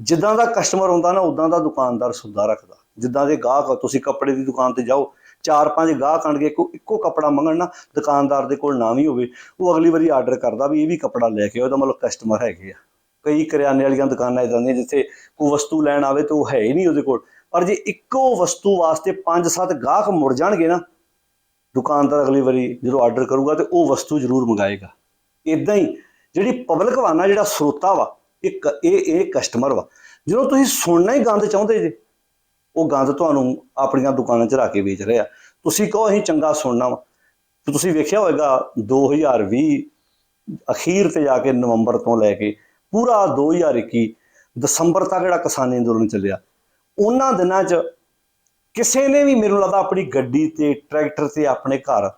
ਜਿੱਦਾਂ ਦਾ ਕਸਟਮਰ ਹੁੰਦਾ ਨਾ, ਉਦਾਂ ਦਾ ਦੁਕਾਨਦਾਰ ਸੌਦਾ ਰੱਖਦਾ। ਜਿੱਦਾਂ ਦੇ ਗਾਹਕ ਤੁਸੀਂ ਕੱਪੜੇ ਦੀ ਦੁਕਾਨ ਤੇ ਜਾਓ, ਚਾਰ ਪੰਜ ਗਾਹਕ ਆਣਗੇ, ਇੱਕੋ ਇੱਕੋ ਕੱਪੜਾ ਮੰਗਣ ਨਾ, ਦੁਕਾਨਦਾਰ ਦੇ ਕੋਲ ਨਾ ਵੀ ਹੋਵੇ, ਉਹ ਅਗਲੀ ਵਾਰੀ ਆਰਡਰ ਕਰਦਾ ਵੀ ਇਹ ਵੀ ਕੱਪੜਾ ਲੈ ਕੇ ਆਓ, ਇਹਦਾ ਮਤਲਬ ਕਸਟਮਰ ਹੈਗੇ ਆ। ਕਈ ਕਰਿਆਨੇ ਵਾਲੀਆਂ ਦੁਕਾਨਾਂ ਇਦਾਂ ਦੀਆਂ, ਜਿੱਥੇ ਕੋਈ ਵਸਤੂ ਲੈਣ ਆਵੇ ਤਾਂ ਉਹ ਹੈ ਹੀ ਨਹੀਂ ਉਹਦੇ ਕੋਲ। ਪਰ ਜੇ ਇੱਕੋ ਵਸਤੂ ਵਾਸਤੇ ਪੰਜ ਸੱਤ ਗਾਹਕ ਮੁੜ ਜਾਣਗੇ ਨਾ, ਦੁਕਾਨਦਾਰ ਅਗਲੀ ਵਾਰੀ ਜਦੋਂ ਆਰਡਰ ਕਰੂਗਾ ਤੇ ਉਹ ਵਸਤੂ ਜ਼ਰੂਰ ਮੰਗਾਏਗਾ। ਇਦਾਂ ਹੀ ਜਿਹੜੀ ਪਬਲਿਕ ਵਾ ਨਾ, ਜਿਹੜਾ ਸਰੋਤਾ ਵਾ, ਇਹ ਕ- ਇਹ ਇਹ ਕਸਟਮਰ ਵਾ। ਜਦੋਂ ਤੁਸੀਂ ਸੁਣਨਾ ਹੀ ਗੰਦ ਚਾਹੁੰਦੇ ਜੇ, ਉਹ ਗੰਦ ਤੁਹਾਨੂੰ ਆਪਣੀਆਂ ਦੁਕਾਨਾਂ 'ਚ ਰੱਖ ਕੇ ਵੇਚ ਰਹੇ। ਆ ਤੁਸੀਂ ਕਹੋ ਅਸੀਂ ਚੰਗਾ ਸੁਣਨਾ ਵਾ। ਤੁਸੀਂ ਵੇਖਿਆ ਹੋਵੇਗਾ 2020 ਅਖੀਰ ਤੇ ਜਾ ਕੇ ਨਵੰਬਰ ਤੋਂ ਲੈ ਕੇ ਪੂਰਾ 2021 ਦਸੰਬਰ ਤੱਕ ਜਿਹੜਾ ਕਿਸਾਨੀ ਅੰਦੋਲਨ ਚੱਲਿਆ। ਉਹਨਾਂ ਦਿਨਾਂ 'ਚ ਕਿਸੇ ਨੇ ਵੀ ਮੈਨੂੰ ਲੱਗਦਾ ਆਪਣੀ ਗੱਡੀ ਤੇ, ਟਰੈਕਟਰ ਤੇ, ਆਪਣੇ ਘਰ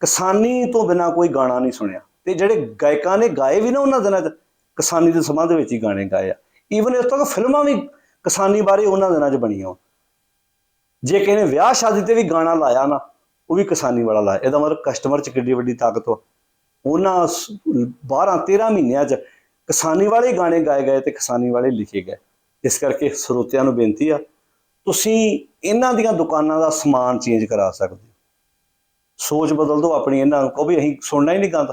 ਕਿਸਾਨੀ ਤੋਂ ਬਿਨਾ ਕੋਈ ਗਾਣਾ ਨਹੀਂ ਸੁਣਿਆ। ਤੇ ਜਿਹੜੇ ਗਾਇਕਾਂ ਨੇ ਗਾਏ ਵੀ ਨਾ ਉਹਨਾਂ ਦਿਨਾਂ 'ਚ, ਕਿਸਾਨੀ ਦੇ ਸੰਬੰਧ ਵਿੱਚ ਹੀ ਗਾਣੇ ਗਾਏ ਆ। ਈਵਨ ਇਸ ਤੱਕ ਫਿਲਮਾਂ ਵੀ ਕਿਸਾਨੀ ਬਾਰੇ ਉਹਨਾਂ ਦਿਨਾਂ 'ਚ ਬਣੀਆਂ ਜੇ ਕਿਸੇ ਨੇ ਵਿਆਹ ਸ਼ਾਦੀ ਤੇ ਵੀ ਗਾਣਾ ਲਾਇਆ ਨਾ, ਉਹ ਵੀ ਕਿਸਾਨੀ ਵਾਲਾ ਲਾਇਆ। ਇਹਦਾ ਮਤਲਬ ਕਸਟਮਰ 'ਚ ਕਿੱਡੀ ਵੱਡੀ ਤਾਕਤ ਹੋ ਉਹਨਾਂ 12 13 ਮਹੀਨਿਆਂ 'ਚ ਕਿਸਾਨੀ ਵਾਲੇ ਗਾਣੇ ਗਾਏ ਗਏ ਤੇ ਕਿਸਾਨੀ ਵਾਲੇ ਲਿਖੇ ਗਏ। ਇਸ ਕਰਕੇ ਸਰੋਤਿਆਂ ਨੂੰ ਬੇਨਤੀ ਆ, ਤੁਸੀਂ ਇਹਨਾਂ ਦੀਆਂ ਦੁਕਾਨਾਂ ਦਾ ਸਮਾਨ ਚੇਂਜ ਕਰਾ ਸਕਦੇ ਹੋ। ਸੋਚ ਬਦਲ ਦਿਓ ਆਪਣੀ ਇਹਨਾਂ ਨੂੰ, ਕਹੋ ਵੀ ਅਸੀਂ ਸੁਣਨਾ ਹੀ ਨਹੀਂ ਗੰਦ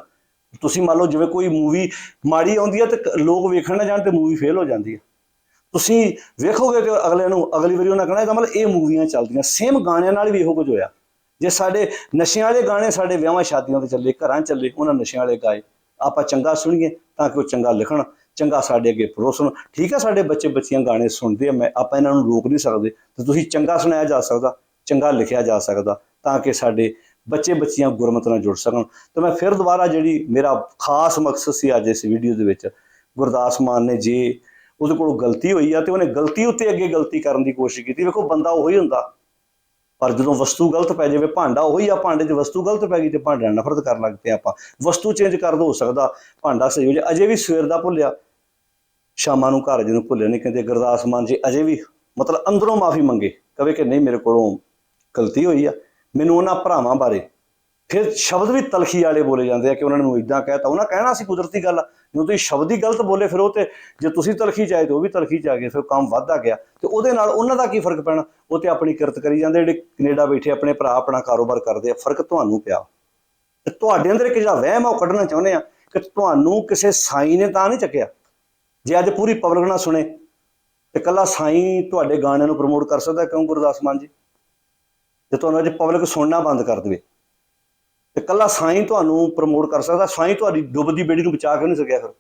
ਤੁਸੀਂ ਮੰਨ ਲਓ ਜਿਵੇਂ ਕੋਈ ਮੂਵੀ ਮਾੜੀ ਆਉਂਦੀ ਹੈ ਤੇ ਲੋਕ ਵੇਖਣ ਨਾ ਜਾਣ ਤੇ ਮੂਵੀ ਫੇਲ ਹੋ ਜਾਂਦੀ ਹੈ ਤੁਸੀਂ ਵੇਖੋਗੇ ਤੇ ਅਗਲੇ ਨੂੰ, ਅਗਲੀ ਵਾਰੀ ਉਹਨਾਂ ਕਹਣਾ ਇਹਦਾ ਮਤਲਬ ਇਹ ਮੂਵੀਆਂ ਚੱਲਦੀਆਂ ਸੇਮ ਗਾਣਿਆਂ ਨਾਲ ਵੀ ਇਹੋ ਕੁਝ ਹੋਇਆ। ਜੇ ਸਾਡੇ ਨਸ਼ਿਆਂ ਵਾਲੇ ਗਾਣੇ ਸਾਡੇ ਵਿਆਹਾਂ ਸ਼ਾਦੀਆਂ ਤੇ ਚੱਲੇ, ਘਰਾਂ ਚੱਲੇ, ਉਹਨਾਂ ਨਸ਼ਿਆਂ ਵਾਲੇ ਗਾਏ, ਆਪਾਂ ਚੰਗਾ ਸੁਣੀਏ ਤਾਂ ਕਿ ਉਹ ਚੰਗਾ ਲਿਖਣ। ਚੰਗਾ ਸਾਡੇ ਅੱਗੇ ਪਰੋਸਣ ਠੀਕ ਹੈ ਸਾਡੇ ਬੱਚੇ ਬੱਚੀਆਂ ਗਾਣੇ ਸੁਣਦੇ ਆ, ਮੈਂ ਆਪਾਂ ਇਹਨਾਂ ਨੂੰ ਰੋਕ ਨਹੀਂ ਸਕਦੇ। ਤੇ ਤੁਸੀਂ ਚੰਗਾ ਸੁਣਾਇਆ ਜਾ ਸਕਦਾ, ਚੰਗਾ ਲਿਖਿਆ ਜਾ ਸਕਦਾ, ਤਾਂ ਕਿ ਸਾਡੇ ਬੱਚੇ ਬੱਚੀਆਂ ਗੁਰਮਤ ਨਾਲ ਜੁੜ ਸਕਣ। ਤੇ ਮੈਂ ਫਿਰ ਦੁਬਾਰਾ ਜਿਹੜੀ ਮੇਰਾ ਖਾਸ ਮਕਸਦ ਸੀ ਅੱਜ ਇਸ ਵੀਡੀਓ ਦੇ ਵਿੱਚ, ਗੁਰਦਾਸ ਮਾਨ ਨੇ ਜੇ ਉਹਦੇ ਕੋਲੋਂ ਗਲਤੀ ਹੋਈ ਆ ਤੇ ਉਹਨੇ ਗਲਤੀ ਉੱਤੇ ਅੱਗੇ ਗਲਤੀ ਕਰਨ ਦੀ ਕੋਸ਼ਿਸ਼ ਕੀਤੀ। ਵੇਖੋ, ਬੰਦਾ ਉਹੀ ਹੁੰਦਾ। ਪਰ ਜਦੋਂ ਵਸਤੂ ਗਲਤ ਪੈ ਜਾਵੇ, ਭਾਂਡਾ ਉਹੀ ਆ, ਭਾਂਡੇ 'ਚ ਵਸਤੂ ਗਲਤ ਪੈ ਗਈ ਤੇ ਭਾਂਡੇ ਨਾਲ ਨਫ਼ਰਤ ਕਰਨ ਲੱਗ ਪਏ ਆਪਾਂ। ਵਸਤੂ ਚੇਂਜ ਕਰ ਦੋ, ਹੋ ਸਕਦਾ ਭਾਂਡਾ ਸਹੀ ਹੋ ਜਾਏ। ਅਜੇ ਵੀ ਸਵੇਰ ਦਾ ਭੁੱਲਿਆ ਸ਼ਾਮਾਂ ਨੂੰ ਘਰ ਜਿਹਨੂੰ ਭੁੱਲੇ ਨਹੀਂ ਕਹਿੰਦੇ, ਗੁਰਦਾਸ ਮਾਨ ਜੀ, ਅਜੇ ਵੀ ਮਤਲਬ ਅੰਦਰੋਂ ਮਾਫੀ ਮੰਗੇ। ਕਵੇ ਕਿ, ਨਹੀਂ, ਮੇਰੇ ਕੋਲੋਂ ਗਲਤੀ ਹੋਈ ਆ। ਮੈਨੂੰ ਉਹਨਾਂ ਭਰਾਵਾਂ ਬਾਰੇ ਫਿਰ ਸ਼ਬਦ ਵੀ ਤਲਖੀ ਵਾਲੇ ਬੋਲੇ ਜਾਂਦੇ ਆ ਕਿ ਉਹਨਾਂ ਨੂੰ ਇਦਾਂ ਕਹਿਤਾ। ਉਹਨਾਂ ਕਹਿਣਾ ਸੀ ਕੁਦਰਤੀ ਗੱਲ ਆ। ਜਦੋਂ ਤੁਸੀਂ ਸ਼ਬਦ ਹੀ ਗਲਤ ਬੋਲੇ ਫਿਰ ਉਹ ਤੇ ਜੇ ਤੁਸੀਂ ਤਲਖੀ ਚਾਹੇ ਆਏ ਤੇ ਉਹ ਵੀ ਤਲਖੀ ਚ ਆ ਗਏ, ਫਿਰ ਕੰਮ ਵੱਧਦਾ ਗਿਆ। ਤੇ ਉਹਦੇ ਨਾਲ ਉਹਨਾਂ ਦਾ ਕੀ ਫ਼ਰਕ ਪੈਣਾ? ਉਹ ਤੇ ਆਪਣੀ ਕਿਰਤ ਕਰੀ ਜਾਂਦੇ ਜਿਹੜੇ ਕੈਨੇਡਾ ਬੈਠੇ ਆਪਣੇ ਭਰਾ ਆਪਣਾ ਕਾਰੋਬਾਰ ਕਰਦੇ ਆ, ਫ਼ਰਕ ਤੁਹਾਨੂੰ ਪਿਆ। ਤੇ ਤੁਹਾਡੇ ਅੰਦਰ ਇੱਕ ਜਿਹੜਾ ਵਹਿਮ ਆ, ਉਹ ਕੱਢਣਾ ਚਾਹੁੰਦੇ ਆ ਕਿ ਤੁਹਾਨੂੰ ਕਿਸੇ ਸਾਈ ਨੇ ਤਾਂ ਨਹੀਂ ਚੱਕਿਆ। ਜੇ ਅੱਜ ਪੂਰੀ ਪਬਲਿਕ ਨਾ ਸੁਣੇ, ਤੇ ਕੱਲਾ ਸਾਈਂ ਤੁਹਾਡੇ ਗਾਣਿਆਂ ਨੂੰ ਪ੍ਰਮੋਟ ਕਰ ਸਕਦਾ ਕਿਉਂ ਗੁਰਦਾਸ ਮਾਨ ਜੀ? ਜੇ ਤੁਹਾਨੂੰ ਅੱਜ ਪਬਲਿਕ ਸੁਣਨਾ ਬੰਦ ਕਰ ਦੇਵੇ, ਤੇ ਕੱਲਾ ਸਾਈਂ ਤੁਹਾਨੂੰ ਪ੍ਰਮੋਟ ਕਰ ਸਕਦਾ, ਸਾਈਂ ਤੁਹਾਡੀ ਡੁੱਬਦੀ ਬੇੜੀ ਨੂੰ ਬਚਾ ਕੇ ਨਹੀਂ ਸਕਿਆ ਫਿਰ।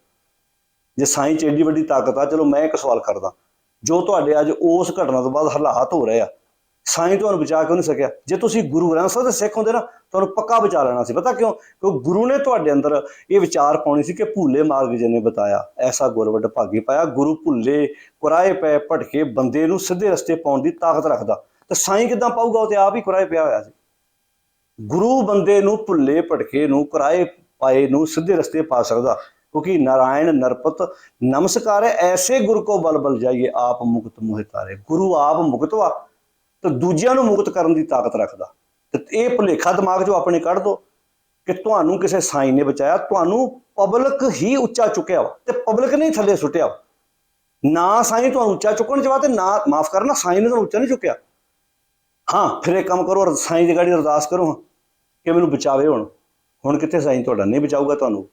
ਜੇ ਸਾਈਂ ਚ ਏਡੀ ਵੱਡੀ ਤਾਕਤ ਆ, ਚਲੋ ਮੈਂ ਇੱਕ ਸਵਾਲ ਕਰਦਾ, ਜੋ ਤੁਹਾਡੇ ਅੱਜ ਉਸ ਘਟਨਾ ਤੋਂ ਬਾਅਦ ਹਾਲਾਤ ਹੋ ਰਹੇ ਆ ਸਾਈਂ ਤੁਹਾਨੂੰ ਬਚਾ ਕਿਉਂ ਨਹੀਂ ਸਕਿਆ ਜੇ ਤੁਸੀਂ ਗੁਰੂ ਗ੍ਰੰਥ ਸਾਹਿਬ ਦੇ ਸਿੱਖ ਹੁੰਦੇ ਨਾ, ਤੁਹਾਨੂੰ ਪੱਕਾ ਬਚਾ ਲੈਣਾ ਸੀ। ਪਤਾ ਕਿਉਂ? ਕਿਉਂਕਿ ਗੁਰੂ ਨੇ ਤੁਹਾਡੇ ਅੰਦਰ ਇਹ ਵਿਚਾਰ ਪਾਉਣੀ ਸੀ ਕਿ ਭੁੱਲੇ ਮਾਰਗ ਜਿਹਨੇ ਬਤਾਇਆ। ਐਸਾ ਗੁਰਵਟ ਭਾਗੀ ਪਾਇਆ। ਗੁਰੂ ਭੁੱਲੇ ਕੁਰਾਏ ਪੈ ਭਟਕੇ ਬੰਦੇ ਨੂੰ ਸਿੱਧੇ ਰਸਤੇ ਪਾਉਣ ਦੀ ਤਾਕਤ ਰੱਖਦਾ। ਤੇ ਸਾਈਂ ਕਿਦਾਂ ਪਾਊਗਾ? ਉਹ ਤੇ ਆਪ ਹੀ ਕੁਰਾਏ ਪਿਆ ਹੋਇਆ ਸੀ। ਗੁਰੂ ਬੰਦੇ ਨੂੰ ਭੁੱਲੇ ਭਟਕੇ ਨੂੰ ਕੁਰਾਏ ਪਾਏ ਨੂੰ ਸਿੱਧੇ ਰਸਤੇ ਪਾ ਸਕਦਾ। ਕਿਉਂਕਿ ਨਾਰਾਇਣ ਨਰਪਤ ਨਮਸਕਾਰ ਹੈ ਐਸੇ ਗੁਰ ਕੋ ਬਲ ਬਲ ਜਾਈਏ, ਆਪ ਮੁਕਤ ਮੋਹਿ ਤਾਰੇ। ਗੁਰੂ ਆਪ ਮੁਕਤ ਵਾ। ਤੇ ਦੂਜਿਆਂ ਨੂੰ ਮੁਕਤ ਕਰਨ ਦੀ ਤਾਕਤ ਰੱਖਦਾ। ਤੇ ਇਹ ਭੁਲੇਖਾ ਦਿਮਾਗ 'ਚੋਂ ਆਪਣੇ ਕੱਢ ਦੋ ਕਿ ਤੁਹਾਨੂੰ ਕਿਸੇ ਸਾਈਂ ਨੇ ਬਚਾਇਆ, ਤੁਹਾਨੂੰ ਪਬਲਿਕ ਹੀ ਉੱਚਾ ਚੁੱਕਿਆ ਵਾ ਤੇ ਪਬਲਿਕ ਨੇ ਥੱਲੇ ਸੁੱਟਿਆ ਨਾ ਸਾਈਂ ਤੁਹਾਨੂੰ ਉੱਚਾ ਚੁੱਕਣ ਜਵਾ ਤੇ ਨਾ ਮਾਫ ਕਰਨਾ, ਸਾਈਂ ਨੇ ਤੁਹਾਨੂੰ ਉੱਚਾ ਨਹੀਂ ਚੁੱਕਿਆ। ਹਾਂ, ਫਿਰ ਇਹ ਕੰਮ ਕਰੋ, ਸਾਈਂ ਦੀ ਗਾੜੀ ਅਰਦਾਸ ਕਰੋ ਹਾਂ ਕਿ ਮੈਨੂੰ ਬਚਾਵੇ ਹੁਣ। ਹੁਣ ਕਿੱਥੇ ਸਾਈਂ ਤੁਹਾਡਾ? ਨਹੀਂ ਬਚਾਊਗਾ ਤੁਹਾਨੂੰ।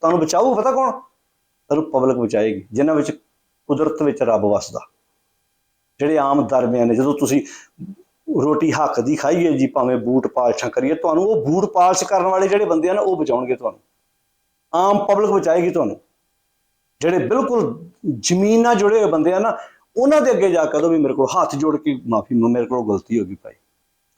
ਤੁਹਾਨੂੰ ਬਚਾਊ, ਪਤਾ ਕੌਣ? ਤੁਹਾਨੂੰ ਪਬਲਿਕ ਬਚਾਏਗੀ, ਜਿਨ੍ਹਾਂ ਵਿੱਚ ਕੁਦਰਤ ਵਿੱਚ ਰੱਬ ਵਸਦਾ। ਜਿਹੜੇ ਆਮ ਦਰਮਿਆਨ ਨੇ, ਜਦੋਂ ਤੁਸੀਂ ਰੋਟੀ ਹੱਕ ਦੀ ਖਾਈਏ ਜੀ, ਭਾਵੇਂ ਬੂਟ ਪਾਲਸ਼ਾਂ ਕਰੀਏ, ਤੁਹਾਨੂੰ ਉਹ ਬੂਟ ਪਾਲਸ਼ ਕਰਨ ਵਾਲੇ ਜਿਹੜੇ ਬੰਦੇ ਆ ਨਾ, ਉਹ ਬਚਾਉਣਗੇ ਤੁਹਾਨੂੰ। ਆਮ ਪਬਲਿਕ ਬਚਾਏਗੀ ਤੁਹਾਨੂੰ। ਜਿਹੜੇ ਬਿਲਕੁਲ ਜ਼ਮੀਨ ਨਾਲ ਜੁੜੇ ਹੋਏ ਬੰਦੇ ਆ ਨਾ, ਉਹਨਾਂ ਦੇ ਅੱਗੇ ਜਾ ਕੇ ਕਹੋ ਵੀ ਮੇਰੇ ਕੋਲ ਹੱਥ ਜੋੜ ਕੇ ਮਾਫੀ ਮੇਰੇ ਕੋਲ ਗਲਤੀ ਹੋ ਗਈ ਭਾਈ।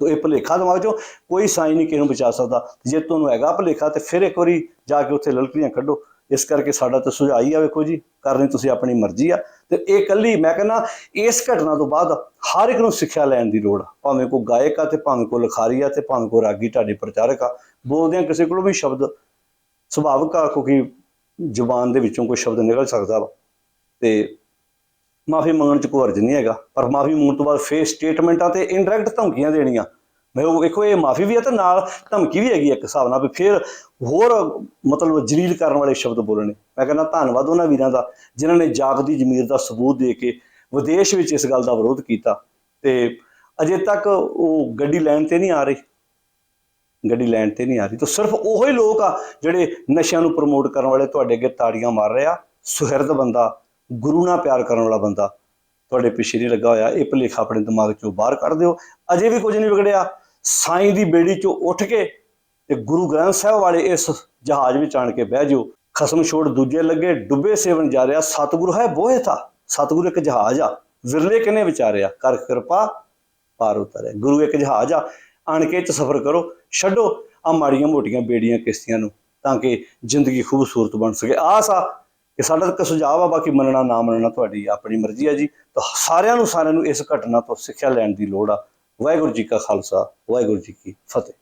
ਤੋ ਇਹ ਭੁਲੇਖਾ ਦਿਮਾਗ ਚੋਂ ਕੋਈ ਸਾਈ ਨਹੀਂ ਕਿਸੇ ਨੂੰ ਬਚਾ ਸਕਦਾ। ਜੇ ਤੁਹਾਨੂੰ ਹੈਗਾ ਭੁਲੇਖਾ, ਤੇ ਫਿਰ ਇੱਕ ਵਾਰੀ ਜਾ ਕੇ ਉੱਥੇ ਲਲਕੜੀਆਂ ਕੱਢੋ। ਇਸ ਕਰਕੇ ਸਾਡਾ ਤਾਂ ਸੁਝਾਅ ਹੀ ਆ ਵੇਖੋ ਜੀ, ਕਰਨੀ ਤੁਸੀਂ ਆਪਣੀ ਮਰਜ਼ੀ ਆ। ਤੇ ਇਹ ਕੱਲੀ ਮੈਂ ਕਹਿੰਦਾ, ਇਸ ਘਟਨਾ ਤੋਂ ਬਾਅਦ ਹਰ ਇੱਕ ਨੂੰ ਸਿੱਖਿਆ ਲੈਣ ਦੀ ਲੋੜ ਆ। ਭਾਵੇਂ ਕੋਈ ਗਾਇਕ ਆ ਤੇ ਭਾਵੇਂ ਕੋਈ ਲਿਖਾਰੀ ਆ ਤੇ ਭਾਵੇਂ ਕੋਈ ਰਾਗੀ ਢਾਡੀ ਪ੍ਰਚਾਰਕ ਆ, ਬੋਲਦਿਆਂ ਕਿਸੇ ਕੋਲੋਂ ਵੀ ਸ਼ਬਦ ਸੁਭਾਵਿਕ ਆ, ਕਿਉਂਕਿ ਜ਼ੁਬਾਨ ਦੇ ਵਿੱਚੋਂ ਕੋਈ ਸ਼ਬਦ ਨਿਕਲ ਸਕਦਾ ਵਾ। ਤੇ ਮਾਫੀ ਮੰਗਣ ਚ ਕੋਈ ਅਰਜ਼ ਨਹੀਂ ਹੈਗਾ, ਪਰ ਮਾਫੀ ਮੰਗਣ ਤੋਂ ਬਾਅਦ ਫੇਸ ਸਟੇਟਮੈਂਟਾਂ ਤੇ ਇਨਡਾਇਰੈਕਟ ਧਮਕੀਆਂ ਦੇਣੀਆਂ। ਮੈਂ ਉਹ ਵੇਖੋ, ਇਹ ਮਾਫੀ ਵੀ ਹੈ ਤੇ ਨਾਲ ਧਮਕੀ ਵੀ ਹੈਗੀ ਇੱਕ ਹਿਸਾਬ ਨਾਲ ਵੀ ਫਿਰ ਹੋਰ ਮਤਲਬ ਜਲੀਲ ਕਰਨ ਵਾਲੇ ਸ਼ਬਦ ਬੋਲਣੇ ਮੈਂ ਕਹਿੰਦਾ ਧੰਨਵਾਦ ਉਹਨਾਂ ਵੀਰਾਂ ਦਾ ਜਿਨ੍ਹਾਂ ਨੇ ਜਾਗਦੀ ਜ਼ਮੀਰ ਦਾ ਸਬੂਤ ਦੇ ਕੇ ਵਿਦੇਸ਼ ਵਿੱਚ ਇਸ ਗੱਲ ਦਾ ਵਿਰੋਧ ਕੀਤਾ ਤੇ ਅਜੇ ਤੱਕ ਉਹ ਗੱਡੀ ਲੈਣ ਤੇ ਨਹੀਂ ਆ ਰਹੀ। ਗੱਡੀ ਲੈਣ ਤੇ ਨਹੀਂ ਆ ਰਹੀ। ਤਾਂ ਸਿਰਫ ਉਹੋ ਹੀ ਲੋਕ ਆ ਜਿਹੜੇ ਨਸ਼ਿਆਂ ਨੂੰ ਪ੍ਰਮੋਟ ਕਰਨ ਵਾਲੇ, ਤੁਹਾਡੇ ਅੱਗੇ ਤਾੜੀਆਂ ਮਾਰ ਰਹੇ ਆ। ਸੁਹਿਰਦ ਬੰਦਾ, ਗੁਰੂ ਨਾਲ ਪਿਆਰ ਕਰਨ ਵਾਲਾ ਬੰਦਾ। ਤੁਹਾਡੇ ਪਿੱਛੇ ਨਹੀਂ ਲੱਗਾ ਹੋਇਆ, ਇਹ ਭੁਲੇਖਾ ਆਪਣੇ ਦਿਮਾਗ ਚੋਂ ਬਾਹਰ ਕੱਢ ਦਿਓ। ਅਜੇ ਵੀ ਕੁਝ ਨਹੀਂ ਵਿਗੜਿਆ। ਸਾਈਂ ਦੀ ਬੇੜੀ ਚੋਂ ਉੱਠ ਕੇ ਤੇ ਗੁਰੂ ਗ੍ਰੰਥ ਸਾਹਿਬ ਵਾਲੇ ਇਸ ਜਹਾਜ਼ ਵਿੱਚ ਆਣ ਕੇ ਬਹਿ ਜਾਓ। ਖਸਮ ਛੋੜ ਦੂਜੇ ਲੱਗੇ, ਡੁੱਬੇ ਸੇਵਨ ਜਾ ਰਿਹਾ। ਸਤਿਗੁਰੂ ਹੈ ਬੋਹੇ ਥਾ। ਸਤਿਗੁਰੂ ਇੱਕ ਜਹਾਜ਼ ਆ। ਵਿਰਲੇ ਕਿਨੇ ਵਿਚਾਰਿਆ ਕਰ ਕਿਰਪਾ, ਪਾਰ ਉਤਰਿਆ ਗੁਰੂ ਇੱਕ ਜਹਾਜ਼ ਆ। ਆਣ ਕੇ ਚ ਸਫ਼ਰ ਕਰੋ। ਛੱਡੋ। ਆ ਮਾੜੀਆਂ ਮੋਟੀਆਂ ਬੇੜੀਆਂ ਕਿਸ਼ਤੀਆਂ ਨੂੰ, ਤਾਂ ਕਿ ਜ਼ਿੰਦਗੀ ਖੂਬਸੂਰਤ ਬਣ ਸਕੇ। ਆਸ ਆ ਕਿ ਸਾਡਾ ਤਾਂ ਸੁਝਾਅ ਆ, ਬਾਕੀ ਮੰਨਣਾ, ਨਾ ਮੰਨਣਾ ਤੁਹਾਡੀ ਆਪਣੀ ਮਰਜ਼ੀ ਆ ਜੀ। ਤਾਂ ਸਾਰਿਆਂ ਨੂੰ ਸਾਰਿਆਂ ਨੂੰ ਇਸ ਘਟਨਾ ਤੋਂ ਸਿੱਖਿਆ ਲੈਣ ਦੀ ਲੋੜ ਆ। ਵਾਹਿਗੁਰੂ ਜੀ ਕਾ ਖਾਲਸਾ, ਵਾਹਿਗੁਰੂ ਜੀ ਕੀ ਫਤਿਹ।